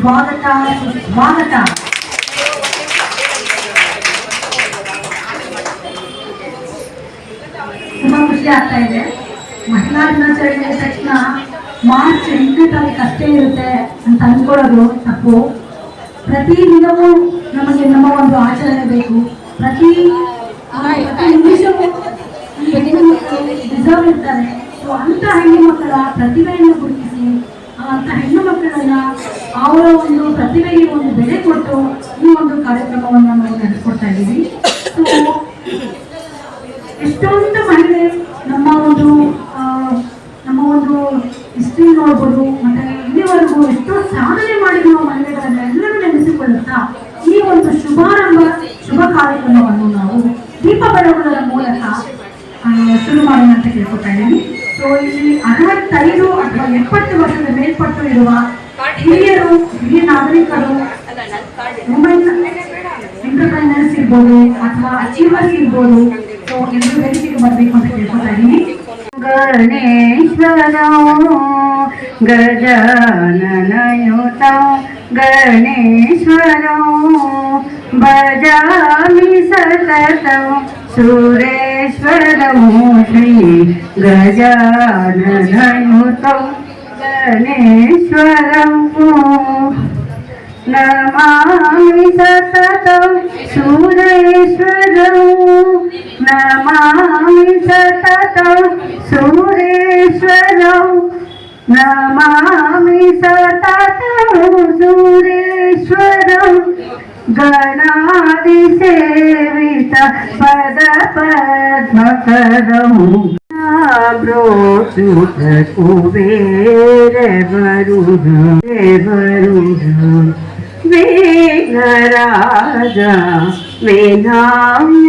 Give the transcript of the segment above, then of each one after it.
ಸ್ವಾಗತ ಸುಸ್ವಾಗತ ತುಂಬಾ ಖುಷಿ ಆಗ್ತಾ ಇದೆ. ಮಹಿಳಾ ದಿನಾಚರಣೆ ತಕ್ಷಣ ಮಾರ್ಚ್ ಎಂಟನೇ ತಾರೀಕು ಅಷ್ಟೇ ಇರುತ್ತೆ ಅಂತ ಅಂದ್ಕೊಳ್ಳೋದು ತಪ್ಪು. ಪ್ರತಿ ದಿನವೂ ನಮಗೆ ನಮ್ಮ ಒಂದು ಆಚರಣೆ ಬೇಕು. ಪ್ರತಿ ರಿಸರ್ವ್ ಇರ್ತಾರೆ. ಸೊ ಅಂತ ಹೆಣ್ಣು ಮಕ್ಕಳ ಪ್ರತಿಭೆಯನ್ನು ಗುರುತಿಸಿ ಅಂತ ಹೆಣ್ಣು ಮಕ್ಕಳನ್ನ ಅವರ ಒಂದು ಪ್ರತಿಭೆಗೆ ಒಂದು ಬೆಲೆ ಕೊಟ್ಟು ಈ ಒಂದು ಕಾರ್ಯಕ್ರಮವನ್ನು ನಾವು ನಡೆಸ್ಕೊಡ್ತಾ ಇದ್ದೀವಿ. ಎಷ್ಟೊಂದು ಮಹಿಳೆ ನಮ್ಮ ಒಂದು ನಮ್ಮ ಒಂದು ಹಿಸ್ಟ್ರಿ ನೋಡ್ಬೋದು, ಮತ್ತೆ ಇಲ್ಲಿವರೆಗೂ ಎಷ್ಟೋ ಸಾಧನೆ ಮಾಡಿರುವ ಮಹಿಳೆಗಳನ್ನ ಎಲ್ಲರೂ ನೆನೆಸಿಕೊಳ್ಳುತ್ತಾ ಈ ಒಂದು ಶುಭಾರಂಭ, ಶುಭ ಕಾರ್ಯಕ್ರಮವನ್ನು ನಾವು ದೀಪ ಬೆಳಗುವುದರ ಮೂಲಕ ಶುರು ಮಾಡೋಣ ಅಂತ ಕೇಳ್ಕೊತಾ ಇದ್ದೀನಿ. ಸೊ ಇಲ್ಲಿ ಅರವತ್ತೈದು ಅಥವಾ ಎಪ್ಪತ್ತು ವರ್ಷದ ಮೇಲ್ಪಟ್ಟು ಇರುವ ಹಿರಿಯರು ಹಿರಿಯ ನಾಗರಿಕರು ವುಮೆನ್ ಎಂಟರ್ಪ್ರೈನರ್ಸ್ ಇರ್ಬೋದು ಅಥವಾ ಅಚೀವರ್ಸ್ ಇರ್ಬೋದು ಸೊ ಎಲ್ಲರೂ ವೇದಿಕೆಗೆ ಬರಬೇಕು ಅಂತ ಕೇಳ್ಕೊತಾ ಇದ್ದೀನಿ ಗಣೇಶ್ವರ ಗಜಾನನಯುತ ಗಣೇಶ್ವರ ಭಜಾಮಿ ಸತತ ಸುರೇಶ್ವರಂ ಶ್ರೀ ಗಜಾನನಯುತ ಗಣೇಶ್ವರಂ ನಮಾಮಿ ಸತತಂ ಸೂರೇಶ್ವರಂ ನಮಾಮಿ ಸತತಂ ಸೂರೇಶ್ವರಂ ನಮಾಮಿ ಸತತಂ ಸೂರೇಶ್ವರಂ ಗಣಾದಿಸೇವಿತ గణాది సేవిత పద పద్మ పదము ృత వరుణ వేగరాజ వేణాయ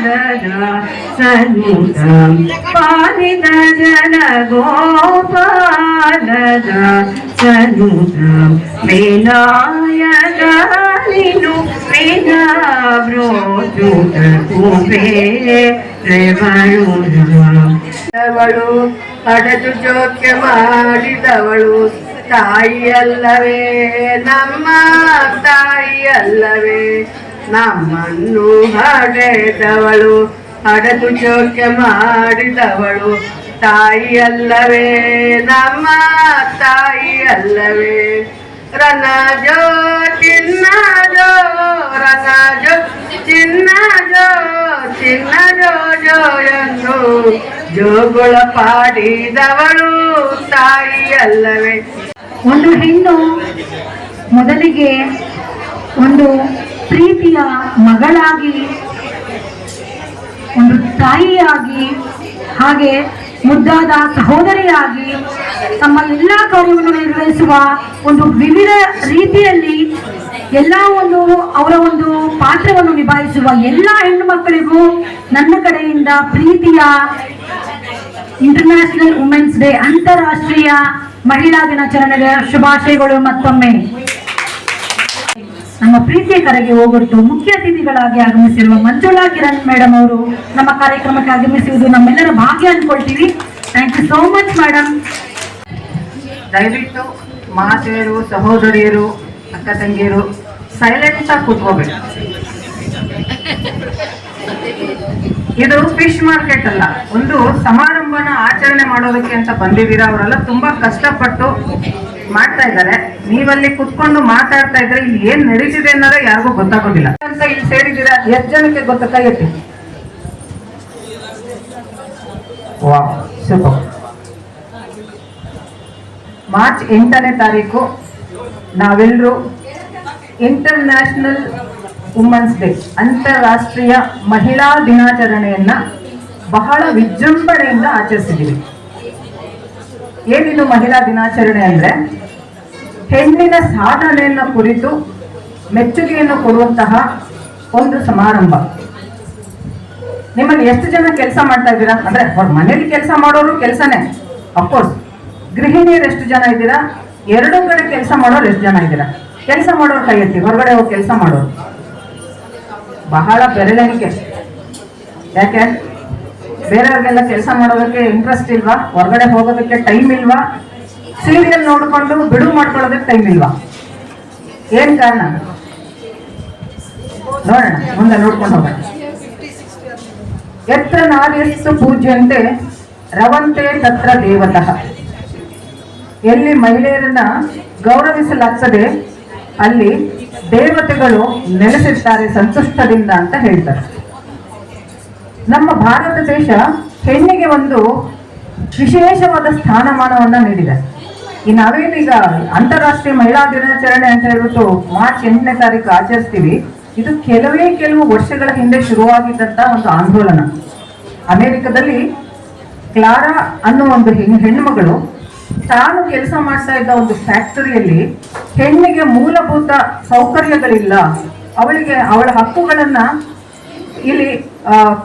ಗೋಪಾಲನ ಸನ್ನಿತ ಪಾನಿತ ಜನ ಗೋಪಾಲನ ಸನ್ನಿತ ವಿನಾಯಕ ನೀನು ವಿನಾವ್ರೋಚುತ ಕುಬೇ ರೇವಳು ಹಡದು ಜೋಕ್ಯ ಮಾಡಿದವಳು ತಾಯಿಯಲ್ಲವೇ ನಮ್ಮ ತಾಯಿಯಲ್ಲವೇ ನಮ್ಮನ್ನು ಹಡೆದವಳು ಹಡದು ಜೋಕ್ಯ ಮಾಡಿದವಳು. ತಾಯಿಯಲ್ಲವೇ, ನಮ್ಮ ತಾಯಿಯಲ್ಲವೇ. ರನಜೋ ಚಿನ್ನಜೋ ಚಿನ್ನ ಜೋ ಚಿನ್ನಜೋ ಜೋ ಚಿನ್ನ ಜೋ ಚಿನ್ನ ಜೋ ಜೋ ಎಂದು ಜೋಗುಳ ಪಾಡಿದವಳು, ತಾಯಿಯಲ್ಲವೇ. ಒಂದು ಹೆಣ್ಣು ಮೊದಲಿಗೆ ಒಂದು ಪ್ರೀತಿಯ ಮಗಳಾಗಿ, ಒಂದು ತಾಯಿಯಾಗಿ, ಹಾಗೆ ಮುದ್ದಾದ ಸಹೋದರಿಯಾಗಿ ತಮ್ಮ ಎಲ್ಲ ಕಾರ್ಯವನ್ನು ನಿರ್ವಹಿಸುವ ಒಂದು ವಿವಿಧ ರೀತಿಯಲ್ಲಿ ಎಲ್ಲ ಒಂದು ಅವರ ಒಂದು ಪಾತ್ರವನ್ನು ನಿಭಾಯಿಸುವ ಎಲ್ಲ ಹೆಣ್ಣು ಮಕ್ಕಳಿಗೂ ನನ್ನ ಕಡೆಯಿಂದ ಪ್ರೀತಿಯ ಇಂಟರ್ನ್ಯಾಷನಲ್ ವುಮೆನ್ಸ್ ಡೇ ಅಂತಾರಾಷ್ಟ್ರೀಯ ಮಹಿಳಾ ದಿನಾಚರಣೆಯ ಶುಭಾಶಯಗಳು ಮತ್ತೊಮ್ಮೆ. ನಮ್ಮ ಪ್ರೀತಿಯ ಕರೆಗೆ ಹೋಗೊಟ್ಟು ಮುಖ್ಯ ಅತಿಥಿಗಳಾಗಿ ಆಗಮಿಸಿರುವ ಮಂಜುಳಾ ಕಿರಣ್ ಮೇಡಮ್ ಅವರು ನಮ್ಮ ಕಾರ್ಯಕ್ರಮಕ್ಕೆ ಆಗಮಿಸುವುದು ನಮ್ಮೆಲ್ಲರ ಭಾಗ್ಯ ಅನ್ಕೊಳ್ತೀವಿ. Thank you so much madam ದಯವಿಟ್ಟು ಮಾತೆಯರು ಸಹೋದರಿಯರು, ಅಕ್ಕ ತಂಗಿಯರು ಸೈಲೆಂಟ್ ಆಗಿ ಕೂತ್ಕೋಬೇಕು ಇದು ಫಿಶ್ ಮಾರ್ಕೆಟ್ ಅಲ್ಲ. ಒಂದು ಸಮಾರಂಭನ ಆಚರಣೆ ಮಾಡೋದಕ್ಕೆ ಅಂತ ಬಂದಿದ್ದೀರಾ ಅವರೆಲ್ಲ ತುಂಬಾ ಕಷ್ಟಪಟ್ಟು ಮಾಡ್ತಾ ಇದ್ದಾರೆ. ನೀವಲ್ಲಿ ಕುತ್ಕೊಂಡು ಮಾತಾಡ್ತಾ ಇದ್ರೆ ಇಲ್ಲಿ ಏನ್ ನಡೀತಿದೆ ಅನ್ನೋದೇ ಯಾರಿಗೂ ಗೊತ್ತಾಗೋದಿಲ್ಲ. ಅಂತ ಇಲ್ಲಿ ಸೇರಿದ್ದೀರಾ? ಎಷ್ಟು ಜನಕ್ಕೆ ಗೊತ್ತ ಕೈ ಎತ್ತಿ ಮಾರ್ಚ್ ಎಂಟನೇ ತಾರೀಕು ನಾವೆಲ್ಲರೂ ಇಂಟರ್ನ್ಯಾಷನಲ್ ವುಮೆನ್ಸ್ ಡೇ ಅಂತಾರಾಷ್ಟ್ರೀಯ ಮಹಿಳಾ ದಿನಾಚರಣೆಯನ್ನ ಬಹಳ ವಿಜೃಂಭಣೆಯಿಂದ ಆಚರಿಸಿದ್ದೀವಿ. ಏನಿದು ಮಹಿಳಾ ದಿನಾಚರಣೆ ಅಂದ್ರೆ, ಹೆಣ್ಣಿನ ಸಾಧನೆಯನ್ನು ಕುರಿತು ಮೆಚ್ಚುಗೆಯನ್ನು ಕೊಡುವಂತಹ ಒಂದು ಸಮಾರಂಭ. ನಿಮ್ಮಲ್ಲಿ ಎಷ್ಟು ಜನ ಕೆಲಸ ಮಾಡ್ತಾ ಇದ್ದೀರಾ? ಅಂದ್ರೆ ಅವ್ರ ಮನೇಲಿ ಕೆಲಸ ಮಾಡೋರು ಕೆಲಸನೇ. ಅಫ್ಕೋರ್ಸ್ ಗೃಹಿಣಿಯರು ಎಷ್ಟು ಜನ ಇದ್ದೀರಾ? ಎರಡು ಕಡೆ ಕೆಲಸ ಮಾಡೋರು ಎಷ್ಟು ಜನ ಇದ್ದೀರಾ? ಕೆಲಸ ಮಾಡೋರು ಕೈ ಎತ್ತಿ, ಹೊರಗಡೆ ಹೋಗಿ ಕೆಲಸ ಮಾಡೋರು. ಬಹಳ ಬೆರಳಿಕೆ ಯಾಕೆ? ಬೇರೆಯವ್ರಿಗೆಲ್ಲ ಕೆಲಸ ಮಾಡೋದಕ್ಕೆ ಇಂಟ್ರೆಸ್ಟ್ ಇಲ್ವಾ? ಹೊರಗಡೆ ಹೋಗೋದಕ್ಕೆ ಟೈಮ್ ಇಲ್ವಾ? ಸೀರಿಯಲ್ ನೋಡಿಕೊಂಡು ಬಿಡುವು ಮಾಡ್ಕೊಳ್ಳೋದಕ್ಕೆ ಟೈಮ್ ಇಲ್ವಾ? ಏನ್ ಕಾರಣ? ನೋಡೋಣ, ಮುಂದೆ ನೋಡ್ಕೊಂಡು ಹೋಗೋಣ. ಎತ್ರ ನಾವೆಷ್ಟು ಪೂಜ್ಯಂತೆ ರವಂತೆ ತತ್ರ ದೇವತಃ. ಎಲ್ಲಿ ಮಹಿಳೆಯರನ್ನ ಗೌರವಿಸಲಾಗ್ತದೆ ಅಲ್ಲಿ ದೇವತೆಗಳು ನೆಲೆಸಿರ್ತಾರೆ ಸಂತುಷ್ಟದಿಂದ ಅಂತ ಹೇಳ್ತಾರೆ. ನಮ್ಮ ಭಾರತ ದೇಶ ಹೆಣ್ಣಿಗೆ ಒಂದು ವಿಶೇಷವಾದ ಸ್ಥಾನಮಾನವನ್ನ ನೀಡಿದೆ. ಈ ನಾವೇನೀಗ ಅಂತಾರಾಷ್ಟ್ರೀಯ ಮಹಿಳಾ ದಿನಾಚರಣೆ ಅಂತ ಹೇಳ್ಬಿಟ್ಟು ಮಾರ್ಚ್ ಎಂಟನೇ ತಾರೀಕು ಆಚರಿಸ್ತೀವಿ. ಇದು ಕೆಲವೇ ಕೆಲವು ವರ್ಷಗಳ ಹಿಂದೆ ಶುರುವಾಗಿದ್ದಂತ ಒಂದು ಆಂದೋಲನ. ಅಮೆರಿಕದಲ್ಲಿ ಕ್ಲಾರಾ ಅನ್ನೋ ಒಂದು ಹೆಣ್ಣು ಹೆಣ್ಣುಮಗಳು ತಾನು ಕೆಲಸ ಮಾಡ್ತಾ ಇದ್ದ ಒಂದು ಫ್ಯಾಕ್ಟರಿಯಲ್ಲಿ ಹೆಣ್ಣಿಗೆ ಮೂಲಭೂತ ಸೌಕರ್ಯಗಳಿಲ್ಲ. ಅವಳಿಗೆ ಅವಳ ಹಕ್ಕುಗಳನ್ನ ಇಲ್ಲಿ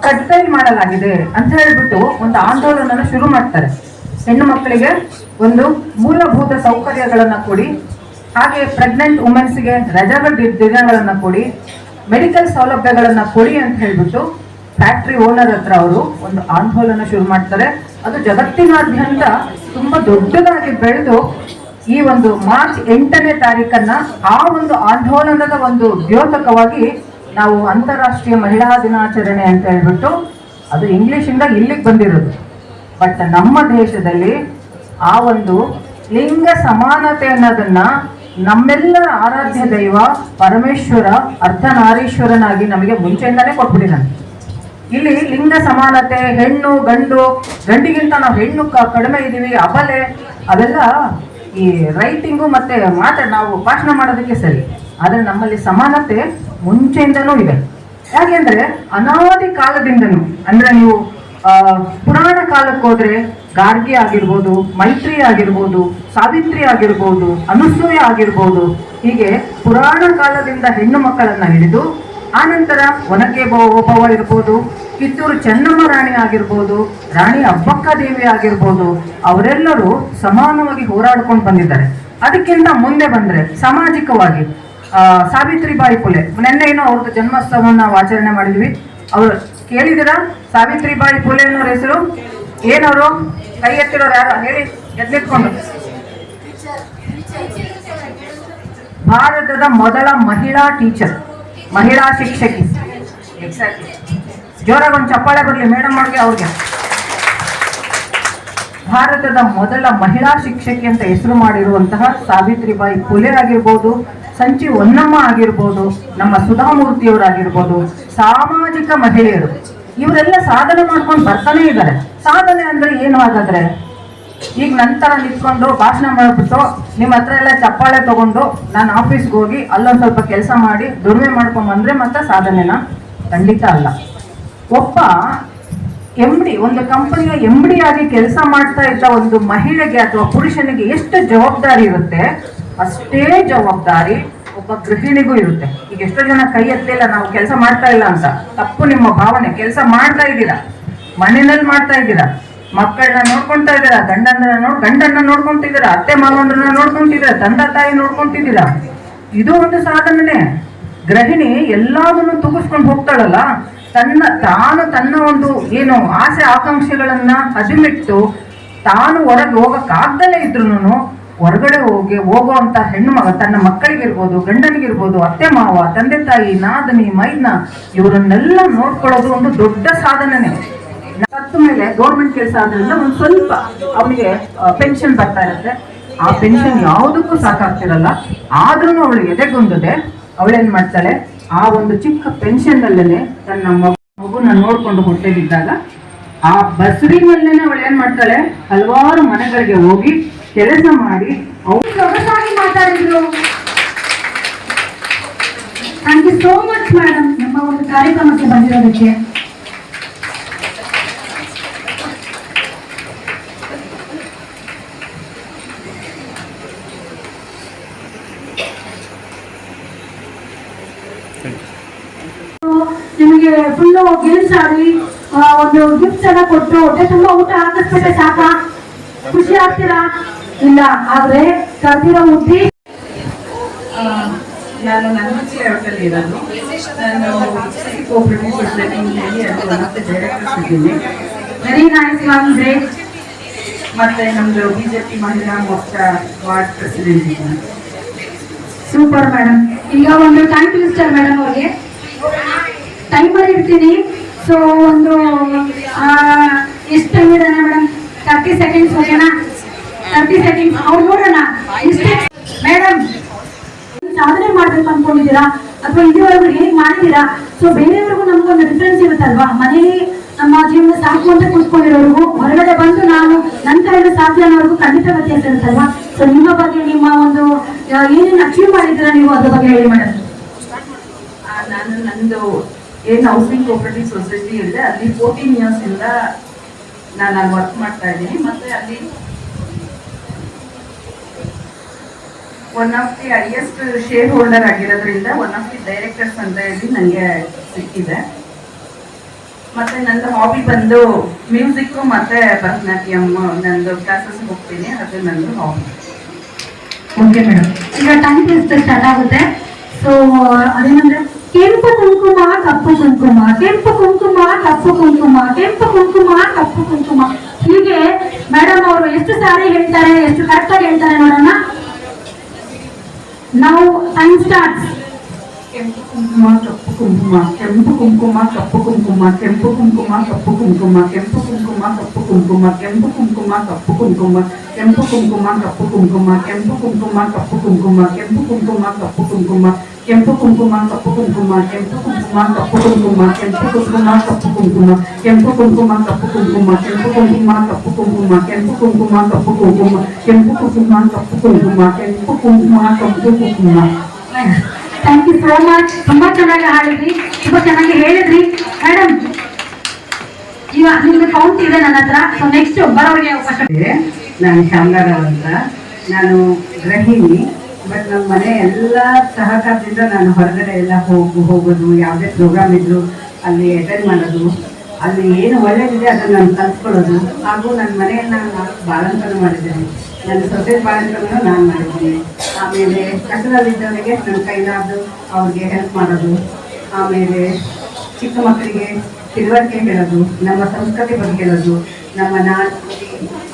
ಕಡ್ಡಾಯ ಮಾಡಲಾಗಿದೆ ಅಂತ ಹೇಳ್ಬಿಟ್ಟು ಒಂದು ಆಂದೋಲನ ಶುರು ಮಾಡ್ತಾರೆ. ಹೆಣ್ಣು ಮಕ್ಕಳಿಗೆ ಒಂದು ಮೂಲಭೂತ ಸೌಕರ್ಯಗಳನ್ನ ಕೊಡಿ, ಹಾಗೆ ಪ್ರೆಗ್ನೆಂಟ್ ವುಮೆನ್ಸ್ಗೆ ರಜಾಗಳ ದಿನಗಳನ್ನ ಕೊಡಿ ಮೆಡಿಕಲ್ ಸೌಲಭ್ಯಗಳನ್ನ ಕೊಡಿ ಅಂತ ಹೇಳ್ಬಿಟ್ಟು ಫ್ಯಾಕ್ಟ್ರಿ ಓನರ್ ಹತ್ರ ಅವರು ಒಂದು ಆಂದೋಲನ ಶುರು ಮಾಡ್ತಾರೆ. ಅದು ಜಗತ್ತಿನಾದ್ಯಂತ ತುಂಬಾ ದೊಡ್ಡದಾಗಿ ಬೆಳೆದು ಈ ಒಂದು ಮಾರ್ಚ್ ಎಂಟನೇ ತಾರೀಕನ್ನ ಆ ಒಂದು ಆಂದೋಲನದ ಒಂದು ದ್ಯೋತಕವಾಗಿ ನಾವು ಅಂತಾರಾಷ್ಟ್ರೀಯ ಮಹಿಳಾ ದಿನಾಚರಣೆ ಅಂತ ಹೇಳ್ಬಿಟ್ಟು ಅದು ಇಂಗ್ಲಿಷ್ ಇಂದ ಇಲ್ಲಿಗೆ ಬಂದಿರೋದು. ಬಟ್ ನಮ್ಮ ದೇಶದಲ್ಲಿ ಆ ಒಂದು ಲಿಂಗ ಸಮಾನತೆ ಅನ್ನೋದನ್ನ ನಮ್ಮೆಲ್ಲರ ಆರಾಧ್ಯ ದೈವ ಪರಮೇಶ್ವರ ಅರ್ಧನಾರೀಶ್ವರನಾಗಿ ನಮಗೆ ಮುಂಚೆಯಿಂದಾನೇ ಕೊಟ್ಬಿಟ್ಟಿದ್ದಾನೆ ಇಲ್ಲಿ ಲಿಂಗ ಸಮಾನತೆ, ಹೆಣ್ಣು, ಗಂಡು, ಗಂಡಿಗಿಂತ ನಾವು ಹೆಣ್ಣು ಕಡಿಮೆ ಇದ್ದೀವಿ ಅಬಲೆ, ಅದೆಲ್ಲ ಈ ರೈಟಿಂಗು ಮತ್ತೆ ಮಾತಾಡ್ ನಾವು ಭಾಷಣ ಮಾಡೋದಕ್ಕೆ ಸರಿ. ಆದರೆ ನಮ್ಮಲ್ಲಿ ಸಮಾನತೆ ಮುಂಚೆಯಿಂದನೂ ಇದೆ. ಯಾಕೆಂದ್ರೆ ಅನಾದಿ ಕಾಲದಿಂದನೂ, ಅಂದ್ರೆ ನೀವು ಪುರಾಣ ಕಾಲಕ್ಕೆ ಹೋದ್ರೆ ಗಾರ್ಗಿ ಆಗಿರ್ಬೋದು, ಮೈತ್ರಿ ಆಗಿರ್ಬೋದು, ಸಾವಿತ್ರಿ ಆಗಿರ್ಬೋದು, ಅನುಸೂಯ ಆಗಿರ್ಬೋದು, ಹೀಗೆ ಪುರಾಣ ಕಾಲದಿಂದ ಹೆಣ್ಣು ಮಕ್ಕಳನ್ನ ಹಿಡಿದು ಆನಂತರ ಒನಕೆ ಓಬವ್ವ ಇರ್ಬೋದು, ಕಿತ್ತೂರು ಚೆನ್ನಮ್ಮ ರಾಣಿ ಆಗಿರ್ಬೋದು, ರಾಣಿ ಅಬ್ಬಕ್ಕ ದೇವಿ ಆಗಿರ್ಬೋದು, ಅವರೆಲ್ಲರೂ ಸಮಾನವಾಗಿ ಹೋರಾಡ್ಕೊಂಡು ಬಂದಿದ್ದಾರೆ. ಅದಕ್ಕಿಂತ ಮುಂದೆ ಬಂದ್ರೆ ಸಾಮಾಜಿಕವಾಗಿ ಸಾವಿತ್ರಿಬಾಯಿ ಪುಲೆ ನಿನ್ನೆ ಏನೋ ಅವ್ರದ್ದು ಜನ್ಮೋತ್ಸವವನ್ನು ನಾವು ಆಚರಣೆ ಮಾಡಿದ್ವಿ. ಅವರು ಕೇಳಿದಿರಾ ಸಾವಿತ್ರಿಬಾಯಿ ಫುಲೆ ಅನ್ನೋರ ಹೆಸರು? ಏನವರು? ಕೈ ಎತ್ತಿರೋರು ಯಾರು? ಹೇಳಿ, ಎದ್ದಿಟ್ಕೊಂಡು. ಭಾರತದ ಮೊದಲ ಮಹಿಳಾ ಟೀಚರ್. ಮಹಿಳಾ ಶಿಕ್ಷಕಿ. ಜೋರಾಗಿ ಒಂದು ಚಪ್ಪಾಳೆ ಬರಲಿ ಮೇಡಮ್ ಅವ್ರಿಗೆ ಅವ್ರಿಗೆ. ಭಾರತದ ಮೊದಲ ಮಹಿಳಾ ಶಿಕ್ಷಕಿ ಅಂತ ಹೆಸರು ಮಾಡಿರುವಂತಹ ಸಾವಿತ್ರಿಬಾಯಿ ಫುಲೆ ಆಗಿರ್ಬೋದು, ಸಂಚಿ ಹೊನ್ನಮ್ಮ ಆಗಿರ್ಬೋದು, ನಮ್ಮ ಸುಧಾಮೂರ್ತಿಯವರಾಗಿರ್ಬೋದು, ಸಾಮಾಜಿಕ ಮಹಿಳೆಯರು. ಇವರೆಲ್ಲ ಸಾಧನೆ ಮಾಡ್ಕೊಂಡು ಬರ್ತಾನೆ ಇದ್ದಾರೆ. ಸಾಧನೆ ಅಂದ್ರೆ ಏನು ಹಾಗಾದ್ರೆ? ಈಗ ನಂತರ ನಿಂತ್ಕೊಂಡು ಭಾಷಣ ಮಾಡ್ಬಿಟ್ಟು ನಿಮ್ಮ ಹತ್ರ ಎಲ್ಲ ಚಪ್ಪಾಳೆ ತಗೊಂಡು ನಾನು ಆಫೀಸ್ಗೆ ಹೋಗಿ ಅಲ್ಲೊಂದು ಸ್ವಲ್ಪ ಕೆಲಸ ಮಾಡಿ ದುಡಿಮೆ ಮಾಡ್ಕೊಂಡ್ ಬಂದ್ರೆ ಮತ್ತೆ ಸಾಧನೆನ? ಖಂಡಿತ ಅಲ್ಲ. ಒಬ್ಬ ಎಂ ಡಿ ಒಂದು ಕಂಪನಿಯ ಎಂ ಡಿ ಆಗಿ ಕೆಲಸ ಮಾಡ್ತಾ ಇದ್ದ ಒಂದು ಮಹಿಳೆಗೆ ಅಥವಾ ಪುರುಷನಿಗೆ ಎಷ್ಟು ಜವಾಬ್ದಾರಿ ಇರುತ್ತೆ? ಅಷ್ಟೇ ಜವಾಬ್ದಾರಿ ಒಬ್ಬ ಗೃಹಿಣಿಗೂ ಇರುತ್ತೆ. ಈಗ ಎಷ್ಟೋ ಜನ ಕೈ ಎತ್ತಲಿಲ್ಲ ನಾವು ಕೆಲಸ ಮಾಡ್ತಾ ಇಲ್ಲ ಅಂತ. ತಪ್ಪು ನಿಮ್ಮ ಭಾವನೆ. ಕೆಲಸ ಮಾಡ್ತಾ ಇದ್ದೀರಾ? ಮನೆಯಲ್ಲಿ ಮಾಡ್ತಾ ಇದ್ದೀರಾ? ಮಕ್ಕಳನ್ನ ನೋಡ್ಕೊಂತಾ ಇದ್ದೀರಾ? ಗಂಡನ ನೋಡ್ ಗಂಡನ್ನ ನೋಡ್ಕೊಂತಿದ್ದೀರಾ? ಅತ್ತೆ ಮಾವನನ್ನ ನೋಡ್ಕೊಂತಿದ್ದೀರಾ? ತಂದೆ ತಾಯಿ ನೋಡ್ಕೊಂತಿದ್ದೀರಾ? ಇದು ಒಂದು ಸಾಧನೆ ಗೃಹಿಣಿ ಎಲ್ಲದನ್ನು ತುಗಿಸ್ಕೊಂಡು ಹೋಗ್ತಾಳಲ್ಲ, ತನ್ನ ತಾನು ತನ್ನ ಒಂದು ಏನು ಆಸೆ ಆಕಾಂಕ್ಷೆಗಳನ್ನ ಅದಿಮಿಟ್ಟು ತಾನು ಹೊರಗೆ ಹೋಗಕ್ಕಾಗ್ದಲೇ ಇದ್ರು ಹೊರಗಡೆ ಹೋಗಿ ಹೋಗುವಂತ ಹೆಣ್ಣು ಮಗ ತನ್ನ ಮಕ್ಕಳಿಗಿರ್ಬೋದು, ಗಂಡನಿಗಿರ್ಬೋದು, ಅತ್ತೆ ಮಾವ, ತಂದೆ ತಾಯಿ, ನಾದನಿ ಮೈನ ಇವರನ್ನೆಲ್ಲ ನೋಡ್ಕೊಳ್ಳೋದು ಒಂದು ದೊಡ್ಡ ಸಾಧನೆನೆ. ಸತ್ತ ಮೇಲೆ ಗೌರ್ಮೆಂಟ್ ಕೆಲಸ ಆದ್ರಿಂದ ಒಂದು ಸ್ವಲ್ಪ ಅವನಿಗೆ ಪೆನ್ಷನ್ ಬರ್ತಾ ಇರುತ್ತೆ. ಆ ಪೆನ್ಷನ್ ಯಾವುದಕ್ಕೂ ಸಾಕಾಗ್ತಿರಲ್ಲ. ಆದ್ರೂ ಅವಳು ಎದೆಗೊಂದದೆ ಅವಳೇನ್ ಮಾಡ್ತಾಳೆ? ಆ ಒಂದು ಚಿಕ್ಕ ಪೆನ್ಷನ್ ಅಲ್ಲೇನೆ ತನ್ನ ಮಗು, ಮಗುನ ನೋಡ್ಕೊಂಡು ಹೊಟ್ಟೆಗಿದ್ದಾಗ ಆ ಬಸರಿನಲ್ಲೇನೆ ಅವಳು ಏನ್ ಮಾಡ್ತಾಳೆ? ಹಲವಾರು ಮನೆಗಳಿಗೆ ಹೋಗಿ ಕೆಲಸ ಮಾಡಿ ಅವ್ರು ಸೊಗಸಾಗಿ ಮಾತಾಡಿದ್ರು ಯು ಸೋ ಮಚ್ ಮೇಡಮ್ ನಮ್ಮ ಒಂದು ಕಾರ್ಯಕ್ರಮಕ್ಕೆ ಬಂದಿರೋದಕ್ಕೆ. ಅವರಿಗೆ ಫುಲ್ಲು ಆ, ಒಂದು ಗಿಫ್ಟ್ಸ್ ಎಲ್ಲ ಕೊಟ್ಟು ಹೊಟ್ಟೆ ತುಂಬಾ ಊಟ ಹಾಕಿಸ್ಬಿಟ್ಟೆ ಸಾಕ. ಖುಷಿ ಆಗ್ತೀರಾ? ಇಲ್ಲ ಆದ್ರೆ ಕರ್ದಿರೋ ಉದ್ದಿ ನಾನು ನನ್ನ ಲೇಔಟಲ್ಲಿ ಇರೋದು. ನಾನು ಕೋಆಪರೇಟಿವ್ ಸೊಸೈಟಿ ಹೇಳಿ ಅಲ್ಲಿ ಮತ್ತೆ ಡೈರೆಕ್ಟರ್ಸ್ ಇದ್ದೀನಿ. ವೆರಿ ನೈಸ್ ಮ್ಯಾಮ್ ಗ್ರೇಟ್ ಮತ್ತೆ ನಮ್ದು BJP Mahila Morcha ward president ಇದ್ದೀನಿ. ಸೂಪರ್ ಮೇಡಮ್ ಈಗ ಒಂದು ಟೈಮ್ ಮಿನಿಸ್ಟರ್ ಮೇಡಮ್ ಅವ್ರಿಗೆ. ಟೈಮರ್ ಇರ್ತೀನಿ. ಸೊ ಒಂದು ಎಷ್ಟು ಟೈಮ್ ಇದಾನೆ ಮೇಡಮ್ ತರ್ಟಿ ಸೆಕೆಂಡ್ಸ್ ಓಕೆನಾ ತರ್ಟಿ ಸೆಕೆಂಡ್ಸ್ ಅವ್ರು ನೋಡೋಣ. ಮೇಡಮ್ ಸಾಧನೆ ಮಾಡ್ಬೇಕು ಅನ್ಕೊಂಡಿದ್ದೀರಾ? ಅಥವಾ ಇದುವರೆಗೂ ಹೇಗೆ ಮಾಡಿದ್ದೀರಾ? ಸೊ ಬೇರೆಯವ್ರಿಗೂ ನಮ್ಗೊಂದು ಡಿಫ್ರೆನ್ಸ್ ಇರುತ್ತಲ್ವಾ? ಮನೇಲಿ ನಮ್ಮ ಜೀವನ ಸಾಕು ಅಂತ ಕೂತ್ಕೊಂಡಿರೋರ್ಗು, ಹೊರಗಡೆ ಬಂದು ನಾನು ನನ್ನ ಕೈಯಲ್ಲಿ ಸಾಧ್ಯ ಅನ್ನೋರ್ಗು ಖಂಡಿತ ವ್ಯತ್ಯಾಸ ಇರುತ್ತಲ್ವಾ? ಸೊ ನಿಮ್ಮ ಬಗ್ಗೆ ನಿಮ್ಮ ಒಂದು ಏನೇನು ಅಚೀವ್ ಮಾಡಿದ್ದೀರಾ ನೀವು ಅದ್ರ ಬಗ್ಗೆ ಹೇಳಿ ಮೇಡಮ್ ನಾನು ನಂದು ಏನು ಹೌಸಿಂಗ್ ಕೋಪರೇಟಿವ್ ಸೊಸೈಟಿ ಇದೆ ಅಲ್ಲಿ ಫೋರ್ಟೀನ್ ಇಯರ್ಸ್ ಇಂದ ನಾನು ಅಲ್ಲಿ ವರ್ಕ್ ಮಾಡ್ತಾ ಇದ್ದೀನಿ. ಮತ್ತೆ ಅಲ್ಲಿ one of the highest shareholder ಆಗಿರೋದ್ರಿಂದ ಒನ್ ಆಫ್ ದಿ ಡೈರೆಕ್ಟರ್ಸ್ ಅಂತ ಹೇಳಿ ನನಗೆ ಸಿಕ್ಕಿದೆ. ಮತ್ತೆ ನನ್ನ ಹಾಬಿ ಬಂದು ಮ್ಯೂಸಿಕ್ ಮತ್ತೆ ಭರತನಾಟ್ಯಂ ನಂದು ಕ್ಲಾಸಸ್ ಹೋಗ್ತೀನಿ. ಅದು ನಂದು ಹಾಬಿ ಓಕೆ ಮೇಡಮ್ ಈಗ ಟೈಮ್ ಟೆಸ್ಟ್ ಸ್ಟಾರ್ಟ್ ಆಗುತ್ತೆ. ಸೊ ಅದೇನಂದ್ರೆ ಕೆಂಪು ಕುಂಕುಮ, ಕಪ್ಪು ಕುಂಕುಮ, ಕೆಂಪು ಕುಂಕುಮ, ಕಪ್ಪು ಕುಂಕುಮ, ಕೆಂಪು ಕುಂಕುಮ, ಕಪ್ಪು ಕುಂಕುಮ. ಹೀಗೆ ಮೇಡಮ್ ಅವರು ಎಷ್ಟು ಸಾರಿ ಹೇಳ್ತಾರೆ, ಎಷ್ಟು ಕರೆಕ್ಟ್ ಆಗಿ ಹೇಳ್ತಾರೆ ನೋಡೋಣ. ನಾವು ಟೈಮ್ ಕೆಂಪು ಕುಂಕುಮ ಕಪ್ಪು ಕುಂಕುಮ ಕೆಂಪು ಕುಂಕುಮ ಕಪ್ಪು ಕುಂಕುಮ ಕೆಂಪು ಕುಂಕುಮ ಕಪ್ಪು ಕುಂಕುಮ ಕೆಂಪು ಕುಂಕುಮ ಕಪ್ಪು ಕುಂಕುಮ ಕೆಂಪು ಕುಂಕುಮ ಕಪ್ಪು ಕುಂಕುಮ ಕೆಂಪು ಕುಂಕುಮ ಕಪ್ಪು ಕುಂಕುಮ ಕೆಂಪು ಕುಂಕುಮ ಕಪ್ಪು ಕುಂಕುಮ ಕೆಂಪು ಕುಂಕುಮ ಕಪ್ಪು ಕುಂಕುಮ ಕೆಂಪು ಕುಂಕುಮ ಕಪ್ಪು ಕುಂಕುಮ ಕೆಂಪು ಕುಂಕುಮ ಕಪ್ಪು ಕುಂಕುಮ ಕೆಂಪು ಕುಂಕುಮ ಕಪ್ಪು ಕುಂಕುಮ ಕೆಂಪು ಕುಂಕುಮ ಕಪ್ಪು ಕುಂಕುಮ ಕೆಂಪು ಕುಂಕುಮ ಕಪ್ಪು ಕುಂಕುಮ ಕೆಂಪು ಕುಂಕುಮ ಕಪ್ಪು ಕುಂಕುಮ ಕೆಂಪು ಕುಂಕುಮ ಕಪ್ಪು ಕುಂಕುಮ ಕೆಂಪು ಕುಂಕುಮ ಕಪ್ಪು ಕುಂಕುಮ ಥ್ಯಾಂಕ್ ಯು ಸೋ ಮಚ್ ತುಂಬಾ ಚೆನ್ನಾಗಿ ಹಾಡಿದ್ರಿ. ತುಂಬಾ ಚೆನ್ನಾಗಿ ಹೇಳಿದ್ರಿ. ಮೇಡಮ್ ಈಗ ನಿಮ್ಗೆ ಕೌಂಟ್ ಇದೆ ನನ್ನ ಹತ್ರ. ಸೊ ನೆಕ್ಸ್ಟ್ ಬರೋರಿಗೆ ಅವಕಾಶ. ನಾನು ಶಾಮಗಾರ ಅಂತ ನಾನು ಗೃಹಿಣಿ ಬಟ್ ನಮ್ಮ ಮನೆ ಎಲ್ಲ ಸಹಕಾರದಿಂದ ನಾನು ಹೊರಗಡೆ ಎಲ್ಲ ಹೋಗು, ಹೋಗೋದು, ಯಾವುದೇ ಪ್ರೋಗ್ರಾಮ್ ಇದ್ರು ಅಲ್ಲಿ ಅಟೆಂಡ್ ಮಾಡೋದು. ಅಲ್ಲಿ ಏನು ಒಳ್ಳೇದಿದೆ ಅದನ್ನು ನಾನು ಕಲ್ತ್ಕೊಳ್ಳೋದು ಹಾಗೂ ನನ್ನ ಮನೆಯನ್ನು ನಾನು ಮಾಡಿದ್ದೇನೆ. ನನ್ನ ಸೊಸೆ ಬಾಳಂತನೂ ನಾನು ಮಾಡಿದ್ದೀನಿ. ಆಮೇಲೆ ಕಷ್ಟದಲ್ಲಿದ್ದವರಿಗೆ ನನ್ನ ಕೈಲಾದ್ದು ಅವ್ರಿಗೆ ಹೆಲ್ಪ್ ಮಾಡೋದು. ಆಮೇಲೆ ಚಿಕ್ಕ ಮಕ್ಕಳಿಗೆ ತಿಳುವಳಿಕೆ ಹೇಳೋದು. ನಮ್ಮ ಸಂಸ್ಕೃತಿ ಬಗ್ಗೆ ಹೇಳೋದು. ನಮ್ಮ ನಾಟಿ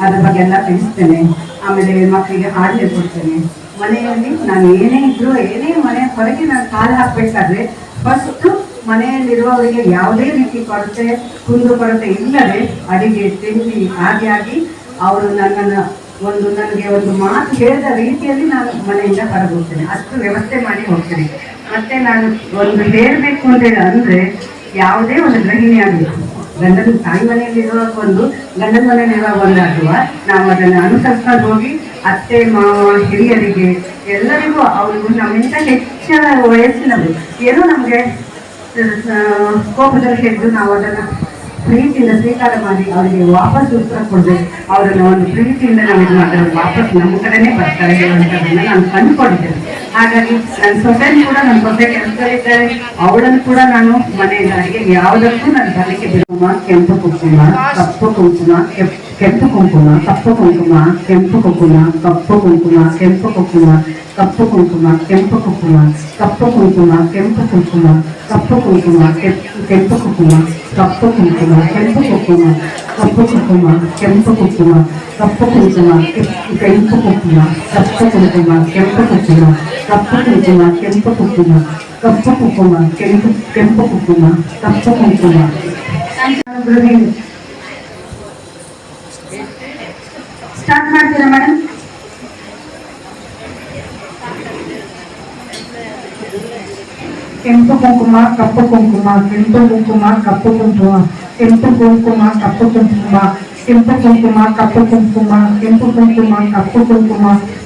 ಅದ್ರ ಬಗ್ಗೆ ಎಲ್ಲ ತಿಳಿಸ್ತೇನೆ. ಆಮೇಲೆ ಮಕ್ಕಳಿಗೆ ಹಾಡು ಕೊಡ್ತೇನೆ. ಮನೆಯಲ್ಲಿ ನಾನು ಏನೇ ಇದ್ರು ಏನೇ ಮನೆ ಹೊರಗೆ ನಾನು ಕಾಲು ಹಾಕಬೇಕಾದ್ರೆ ಫಸ್ಟು ಮನೆಯಲ್ಲಿರುವವರಿಗೆ ಯಾವುದೇ ರೀತಿ ಕೊರತೆ, ಕುಂದು ಕೊರತೆ ಇಲ್ಲದೆ ಅಡಿಗೆ, ತಿಂಡಿ ಆಗಿ ಅವರು ನನ್ನನ್ನು ಒಂದು ನನಗೆ ಒಂದು ಮಾತು ಹೇಳಿದ ರೀತಿಯಲ್ಲಿ ನಾನು ಮನೆಯಿಂದ ಹೊರಗೆ ಹೋಗ್ತೇನೆ ಅಷ್ಟು ವ್ಯವಸ್ಥೆ ಮಾಡಿ ಹೋಗ್ತೇನೆ. ಮತ್ತೆ ನಾನು ಒಂದು ಹೇಳಬೇಕು ಅಂತ ಅಂದರೆ ಯಾವುದೇ ಒಂದು ಗೃಹಿಣಿ ಆಗಬೇಕು ಗಂಡನ ತಾಯಿ ಮನೆಯಲ್ಲಿರುವಾಗ ಒಂದು ಗಂಡನ ಮನೆಯಲ್ಲಿರುವಾಗ ಒಂದು ಅಥವಾ ನಾವು ಅದನ್ನು ಅನುಸರಿಸ್ಕೊಂಡು ಹೋಗಿ ಅತ್ತೆ, ಮಾವ, ಹಿರಿಯರಿಗೆ ಎಲ್ಲರಿಗೂ ಅವರಿಗೂ ನಮ್ಮಿಂದ ಹೆಚ್ಚಿನ ವಯಸ್ಸಿನವರು, ಏನೋ ನಮಗೆ ಕೋಪದಲ್ಲಿ ಹಿಡಿದು ನಾವು ಅದನ್ನು ಪ್ರೀತಿಯಿಂದ ಸ್ವೀಕಾರ ಮಾಡಿ ಅವರಿಗೆ ವಾಪಸ್ ಉತ್ತರ ಕೊಡಬೇಕು. ಅವರನ್ನು ಒಂದು ಪ್ರೀತಿಯಿಂದ ನಾವು ಇದು ಮಾಡಿದ್ರೆ ವಾಪಸ್ ನಮ್ಮ ಕಡೆನೇ ಬರ್ತಾರೆ ಹೇಳುವಂಥದ್ದನ್ನು ನಾನು ಕಂಡುಕೊಂಡಿದ್ದೇನೆ. ಹಾಗಾಗಿ ನನ್ನ ಸೊಸೆಯನ್ನು ಕೂಡ ನನ್ನ ಸೊಸೆ ಕೆಲಸದಲ್ಲಿದ್ದಾರೆ. ಅವಳನ್ನು ಕೂಡ ನಾನು ಮನೆಯಿಂದ ಅಡಿಗೆ ಯಾವುದಕ್ಕೂ ನಾನು ಬರಲಿಕ್ಕೆ ಬಿಡುವ ಕೆಂಪು ಕುಂಕುಮ, ಕಪ್ಪು ಕುಂಕುಮ, ಕೆಂಪ್- ಕೆಂಪು ಕುಂಕುಮ ಕಪ್ಪು ಕುಂಕುಮ ಕೆಂಪು ಕುಂಕುಮ ಕಪ್ಪು ಕುಂಕುಮ ಕೆಂಪು ಕುಂಕುಮ ಕಪ್ಪು ಕುಂಕುಮ ಕೆಂಪು ಕುಂಕುಮ ಕಪ್ಪು ಕುಂಕುಮ ಕೆಂಪು ಕುಂಕುಮ ಕಪ್ಪು ಕುಂಕುಮ ಕೆಂಪ್- ಕೆಂಪು ಕುಂಕುಮ ಕಪ್ಪು ಕುಂಕುಮ ಕೆಂಪು ಕುಂಕುಮ ಕಪ್ಪು ಕುಂಕುಮ ಕೆಂಪು ಕುಂಕುಮ ಕಪ್ಪು ಕುಂಕುಮ ಕೆಂಪ್- ಕೆಂಪು ಕುಂಕುಮ ಕಪ್ಪು ಕುಂಕುಮ ಕೆಂಪು ಕುಂಕುಮ ಕಪ್ಪು ಕುಂಕುಮ ಕೆಂಪು ಕುಂಕುಮ ಕಪ್ಪು ಕುಂಕುಮ ಕೆಂಪು ಕೆಂಪು ಕುಂಕುಮ ಕಪ್ಪು ಕುಂಕುಮ ಗೃಹಿಣಿ ಸ್ಟಾರ್ಟ್ ಮಾಡ್ತೀರಾ ಮೇಡಮ್ ಕೆಂಪು ಕುಂಕುಮ ಕಪ್ಪು ಕುಂಕುಮ ಕೆಂಪು ಕುಂಕುಮ ಕಪ್ಪು ಕುಂಕುಮ ಕೆಂಪು ಕುಂಕುಮ ಕಪ್ಪು ಕುಂಕುಮ ಕೆಂಪು ಕುಂಕುಮ ಕಪ್ಪು ಕುಂಕುಮ ಕೆಂಪು ಕುಂಕುಮ ಕಪ್ಪು ಕುಂಕುಮ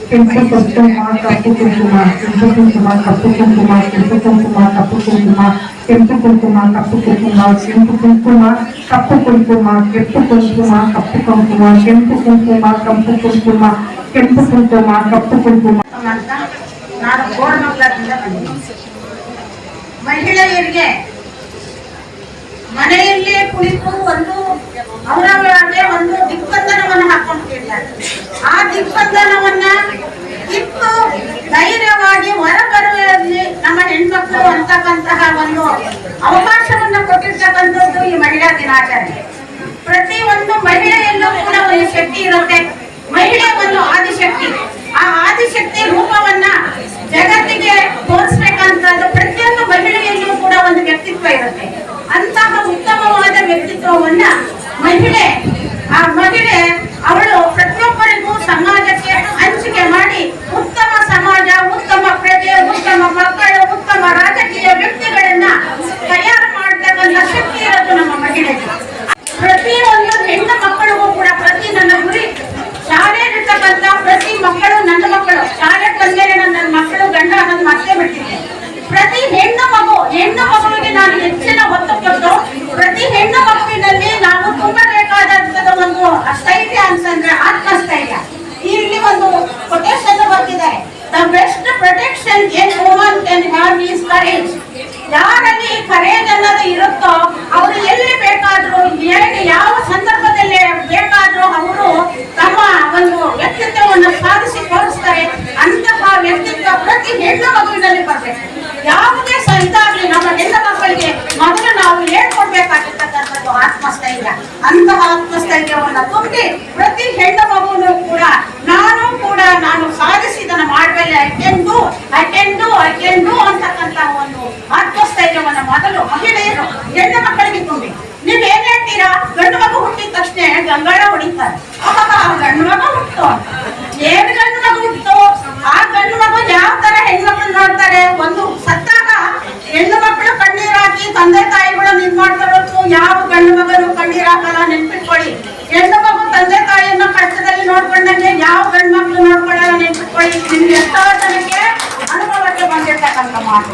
ಕೆಂಪು ಕುಂಕುಮ ಕಪ್ಪು ಕುಂಕುಮ ಕೆಂಪು ಕುಂಕುಮ ಕಪ್ಪು ಕುಂಕುಮ ಕೆಂಪು ಕುಂಕುಮ ಕಪ್ಪು ಕುಂಕುಮ ಕೆಂಪು ಕುಂಕುಮ ಕಪ್ಪು ಕುಂಕುಮ ಕೆಂಪು ಕುಂಕುಮ ಕಪ್ಪು ಕುಂಕುಮ ಕೆಂಪು ಕುಂಕುಮ ಕಪ್ಪು ಕುಂಕುಮ ಕೆಂಪು ಕುಂಕುಮ ಕಪ್ಪು ಕುಂಕುಮ ಕೆಂಪು ಕುಂಕುಮ ಕಪ್ಪು ಕುಂಕುಮ ಅಂತ ನಾನು ಗೋಲ್ಡ್ ಮಕ್ಕಳಿಂದ ಬಂದಿದ್ದೀನಿ ಮಹಿಳೆಯರಿಗೆ ಮನೆಯಲ್ಲೇ ಕುಳಿತು ಒಂದು ಅವರವರೇ ಒಂದು ದಿಗ್ಬಂಧನವನ್ನು ಹಾಕೊಂಡಿರ್ತಾರೆ ಆ ದಿಗ್ಬಂಧನವನ್ನ ಕಿತ್ತು ಧೈರ್ಯವಾಗಿ ಹೊರಬರುವಲ್ಲಿ ನಮ್ಮ ಹೆಣ್ಮಕ್ಳು ಅಂತಕ್ಕಂತಹ ಒಂದು ಅವಕಾಶವನ್ನ ಕೊಟ್ಟಿರ್ತಕ್ಕಂಥದ್ದು ಈ ಮಹಿಳಾ ದಿನಾಚರಣೆ. ಪ್ರತಿ ಒಂದು ಮಹಿಳೆಯಲ್ಲೂ ಕೂಡ ಒಂದು ಶಕ್ತಿ ಇರುತ್ತೆ. ಮಹಿಳೆ ಒಂದು ಆದಿಶಕ್ತಿ. ಆ ಆದಿಶಕ್ತಿ ರೂಪವನ್ನ ಜಗತ್ತಿಗೆ ತೋರಿಸ್ಬೇಕಂತದ್ದು ಪ್ರತಿಯೊಂದು ಮಹಿಳೆಯಲ್ಲೂ ಕೂಡ ಒಂದು ವ್ಯಕ್ತಿತ್ವ ಇರುತ್ತೆ. ಅಂತಹ ಉತ್ತಮವಾದ ವ್ಯಕ್ತಿತ್ವವನ್ನ ಮಹಿಳೆ, ಆ ಮಹಿಳೆ ಅವಳು ಪ್ರತಿಯೊಬ್ಬರಿಗೂ ಸಮಾಜಕ್ಕೆ ಹಂಚಿಕೆ ಮಾಡಿ ಉತ್ತಮ ಸಮಾಜ, ಉತ್ತಮ ಪ್ರಜೆ, ಉತ್ತಮ ಮಕ್ಕಳು, ಉತ್ತಮ ರಾಜಕೀಯ ವ್ಯಕ್ತಿಗಳನ್ನ ತಯಾರು ಮಾಡ್ತಕ್ಕಂಥ ಶಕ್ತಿ ಇರೋದು ನಮ್ಮ ಮಹಿಳೆಗೆ ಪ್ರತಿಯೊಂದು ಹೆಣ್ಣು ಮಕ್ಕಳಿಗೂ ಕೂಡ ಪ್ರತಿ ನನ್ನ ಗುರಿ ಪ್ರತಿ ಮಕ್ಕಳು ನನ್ನ ಮಕ್ಕಳು ಶಾಲೆಗೆ ಬಂದ್ಮೇಲೆ ನನ್ನ ಮಕ್ಕಳು ಗಂಡ ಅನ್ನೋದು ಮತ್ತೆ ಬಿಟ್ಟಿದ್ದೆ ಪ್ರತಿ ಹೆಣ್ಣು ಮಗು ಹೆಣ್ಣು ಮಗುವಿಗೆ ನಾನು ಹೆಚ್ಚಿನ ಒತ್ತು ಕೊಟ್ಟು ಪ್ರತಿ ಹೆಣ್ಣು ಮಗುವಿನಲ್ಲಿ ನಾವು ತುಂಬಬೇಕಾದಂತದ ಒಂದು ಸ್ಥೈರ್ಯ ಅಂತಂದ್ರೆ ಆತ್ಮಸ್ಥೈರ್ಯ ಇಲ್ಲಿ ಒಂದು ಕೊಟೇಶನ್ ಬರ್ತಿದ್ದಾರೆ the best protection an woman can have is courage ಯಾರಲ್ಲಿ ಕರೇಜ್ ಅನ್ನೋದು ಇರುತ್ತೋ ಅವರು ಎಲ್ಲಿ ಬೇಕಾದ್ರೂ ಎಲ್ಲಿ ಯಾವ ಸಂದರ್ಭದಲ್ಲಿ ಬೇಕಾದ್ರೂ ಅವರು ತಮ್ಮ ಒಂದು ವ್ಯಕ್ತಿತ್ವವನ್ನು ಸಾಧಿಸಿ ತೋರಿಸ್ತಾರೆ ಅಂತಹ ವ್ಯಕ್ತಿತ್ವ ಪ್ರತಿ ಹೆಣ್ಣು ಮಗುವಿನಲ್ಲಿ ಬರಬೇಕು ಯಾವುದೇ ಸ ಇದಾಗ್ಲಿ ನಮ್ಮ ಹೆಣ್ಣು ಮಕ್ಕಳಿಗೆ ಮೊದಲು ನಾವು ಹೇಳ್ಕೊಡ್ಬೇಕಾಗಿರ್ತಕ್ಕಂಥದ್ದು ಆತ್ಮಸ್ಥೈರ್ಯ ಅಂತಹ ಆತ್ಮಸ್ಥೈರ್ಯವನ್ನ ತುಂಬಿ ಪ್ರತಿ ಹೆಣ್ಣು ಮಗುವನ್ನು ಕೂಡ ನಾನು ಕೂಡ ನಾನು ಸಾಧಿಸಿದನ್ನ ಮಾಡಬಲ್ಲೆ I can do I can do I can do ಅಂತಕ್ಕಂಥ ಒಂದು ಆತ್ಮಸ್ಥೈರ್ಯವನ್ನ ಮೊದಲು ಮಹಿಳೆಯರು ಹೆಣ್ಣು ಮಕ್ಕಳಿಗೆ ತುಂಬಿ ನೀವ್ ಏನ್ ಹೇಳ್ತೀರಾ ಗಂಡು ಮಗು ಹುಟ್ಟಿದ ತಕ್ಷಣ ಗಂಗಾಳ ಹೊಡಿತಾರೆ ಆಹಾ, ಗಂಡು ಮಗು ಹುಟ್ಟು ಏನ್ ಗಂಡು ಮಗು ಹುಟ್ಟು ಆ ಗಂಡು ಮಗು ಯಾವ ತರ ಹೆಣ್ಮಕ್ಳು ನೋಡ್ತಾರೆ ಒಂದು ಸತ್ತಾಗ ಹೆಣ್ಣು ಮಕ್ಕಳು ಕಣ್ಣೀರ್ ಹಾಕಿ ತಂದೆ ತಾಯಿಗಳು ನಿನ್ ಮಾಡ್ತಾರೋ ಯಾವ ಗಂಡು ಮಗನು ಕಣ್ಣೀರ್ ಹಾಕಲ್ಲ ನೆನ್ಪಿಟ್ಕೊಳ್ಳಿ ಹೆಣ್ಣು ಮಗು ತಂದೆ ತಾಯಿಯನ್ನ ಕಷ್ಟದಲ್ಲಿ ನೋಡ್ಕೊಂಡಂಗೆ ಯಾವ ಗಂಡು ಮಕ್ಳು ನೋಡ್ಕೊಳ್ಳಲ್ಲ ನೆನ್ಪಿಟ್ಕೊಳ್ಳಿ ನಿಮ್ಗೆ ಎಷ್ಟೋ ಜನಕ್ಕೆ ಅನುಭವಕ್ಕೆ ಬಂದಿರ್ತಕ್ಕಂಥ ಮಾತು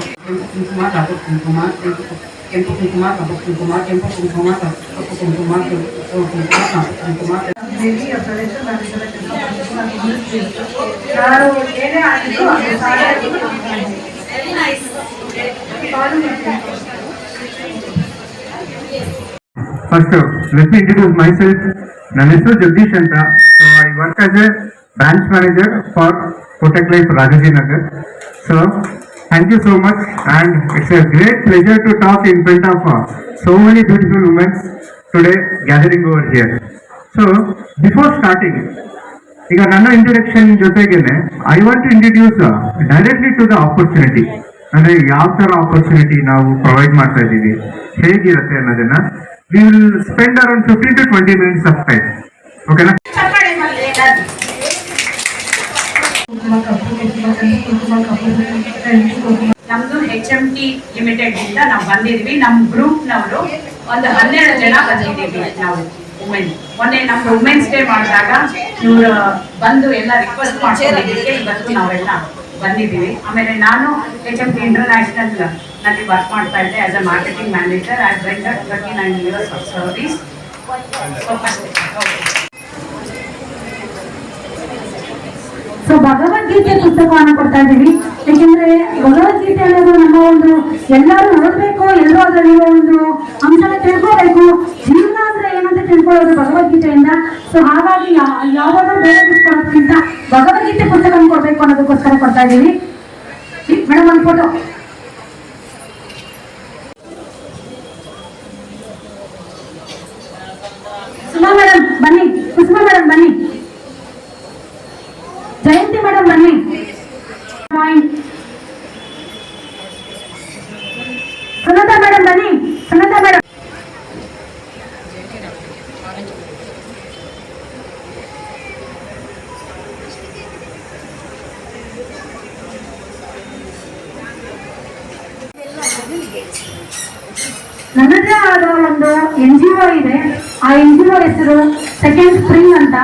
ಕೆಂಪು ಕುಂಕುಮ ಕಪ್ಪು ಕುಂಕುಮ ಕೆಂಪು ಕುಂಕುಮ ಕಪ್ಪು ಕುಂಕುಮ ಕೆಂಪು ಕುಂಕುಮ ಕಪ್ಪು ಕುಂಕುಮ ದೇವಿಯ ಪ್ರವೇಶ ಯಾರು ಏನೇ ಆಗಿದ್ರು ಅದು ಸಾಧ್ಯ First, let me introduce myself. ನನ್ನ ಹೆಸರು ಜಗದೀಶ್ ಅಂತ so I work as a branch manager for Kotak life Rajaji Nagar so thank you so much and it's a great pleasure to talk in front of so many beautiful womens today gathering over here so before starting ಈಗ ನನ್ನ introduction ಜೊತೆಗೇನೆ I want to introduce directly to the opportunity ಅಂದರೆ ಯಾವ ಥರ opportunity ನಾವು provide ಮಾಡ್ತಾ ಇದ್ದೀವಿ, ಹೇಗಿರುತ್ತೆ ಅನ್ನೋದನ್ನ we will spend around fifteen to twenty minutes of time ಓಕೆನಾ ನಮ್ದು ಹೆಚ್ ಎಂ ಟಿ ಲಿಮಿಟೆಡ್ ಇಂದ ನಾವು ಬಂದಿದ್ವಿ. ನಮ್ ಗ್ರೂಪ್ ನವರು ಒಂದು ಹನ್ನೆರಡು ಜನ ಬಂದಿದ್ದೀವಿ ನಾವು ವುಮೆನ್ ಮೊನ್ನೆ ನಮ್ದು ವುಮೆನ್ಸ್ ಡೇ ಮಾಡಿದಾಗ ಇವ್ರು ಬಂದು ಎಲ್ಲ ರಿಕ್ವೆಸ್ಟ್ ಮಾಡ್ಕೊಂಡಿದ್ದಕ್ಕೆ ಇವತ್ತು ನಾವೆಲ್ಲ ಬಂದಿದ್ದೀವಿ. ಆಮೇಲೆ ನಾನು ಎಚ್ ಎಂ ಟಿ ಇಂಟರ್ನ್ಯಾಷನಲ್ನಲ್ಲಿ ವರ್ಕ್ ಮಾಡ್ತಾ ಇದ್ದೆ as a marketing manager as render twenty nine years of service so Bhagavadgita ಪುಸ್ತಕವನ್ನು ಕೊಡ್ತಾ ಇದ್ದೀವಿ. ಯಾಕೆಂದ್ರೆ ಭಗವದ್ಗೀತೆ ಅನ್ನೋದು ನಮ್ಮ ಒಂದು ಎಲ್ಲರೂ ಓದಬೇಕು ಎಲ್ಲರೂ ಅದರಲ್ಲಿ ಒಂದು ಅಂಶನ ತಿಳ್ಕೋಬೇಕು. ಜೀವನ ಅಂದ್ರೆ ಏನಂತ ತಿಳ್ಕೊಳ್ಳೋದು ಭಗವದ್ಗೀತೆಯಿಂದ. ಸೊ ಹಾಗಾಗಿ ಯಾವಾಗಲೂ ಬೇರೆ ಕೊಡೋದ್ಕಿಂತ ಭಗವದ್ಗೀತೆ ಪುಸ್ತಕ ಕೊಡ್ಬೇಕು ಅನ್ನೋದಕ್ಕೋಸ್ಕರ ಕೊಡ್ತಾ ಇದ್ದೀವಿ. ಮೇಡಮ್, ಒಂದು ಫೋಟೋ ನನ್ನದೇ ಆದ ಒಂದು ಎನ್ ಜಿ ಒ ಇದೆ. ಆ ಎನ್ ಜಿ ಒ ಹೆಸರು ಸೆಕೆಂಡ್ ಸ್ಪ್ರಿಂಗ್ ಅಂತ.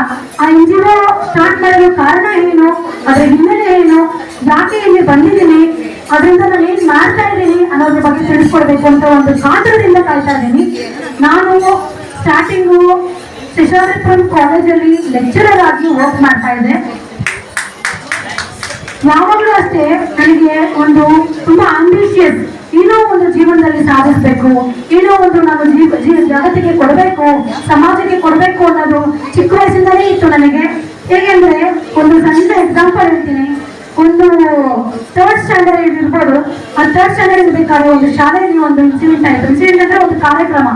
ಆ ಎನ್ ಜಿ ಒ ಸ್ಟಾರ್ಟ್ ಮಾಡಲು ಕಾರಣ ಏನು? ಅದರ ಹಿನ್ನೆಲೆ ಏನು? ಯಾಕೆ ಇಲ್ಲಿ ಬಂದಿದ್ದೀನಿ? ಅದರಿಂದ ನಾನು ಏನ್ ಮಾಡ್ತಾ ಇದ್ದೀನಿ ಅನ್ನೋದ್ರ ಬಗ್ಗೆ ತಿಳಿಸ್ಕೊಡ್ಬೇಕು ಅಂತ ಒಂದು ಕಾತರದಿಂದ ಕಾಯ್ತಾ ಇದ್ದೀನಿ. ನಾನು ಸ್ಟಾರ್ಟಿಂಗು ಶಶಾರಿಪುರಂ ಕಾಲೇಜಲ್ಲಿ ಲೆಕ್ಚರರ್ ಆಗಿ ವರ್ಕ್ ಮಾಡ್ತಾ ಇದ್ದೆ. ಯಾವಾಗಲೂ ಅಷ್ಟೇ, ನನಗೆ ಒಂದು ತುಂಬಾ ಆಂಬಿಷಿಯಸ್ ಏನೋ ಒಂದು ಜೀವನದಲ್ಲಿ ಸಾಧಿಸ್ಬೇಕು, ಏನೋ ಒಂದು ನಾನು ಜಗತ್ತಿಗೆ ಕೊಡಬೇಕು, ಸಮಾಜಕ್ಕೆ ಕೊಡಬೇಕು ಅನ್ನೋದು ಚಿಕ್ಕ ವಯಸ್ಸಿಂದಲೇ ಇತ್ತು ನನಗೆ. ಹೇಗೆಂದ್ರೆ, ಒಂದು ಸಣ್ಣ ಎಕ್ಸಾಂಪಲ್ ಹೇಳ್ತೀನಿ. ಒಂದು ಥರ್ಡ್ ಸ್ಟ್ಯಾಂಡರ್ಡ್ ಇರ್ಬೋದು. ಆ ಥರ್ಡ್ ಸ್ಟ್ಯಾಂಡರ್ಡ್ ಬೇಕಾದ ಒಂದು ಶಾಲೆಯಲ್ಲಿ ಒಂದು ಇನ್ಸಿಡೆಂಟ್ ಆಯಿತು. ಇನ್ಸಿಡೆಂಟ್ ಅಂದ್ರೆ ಒಂದು ಕಾರ್ಯಕ್ರಮ.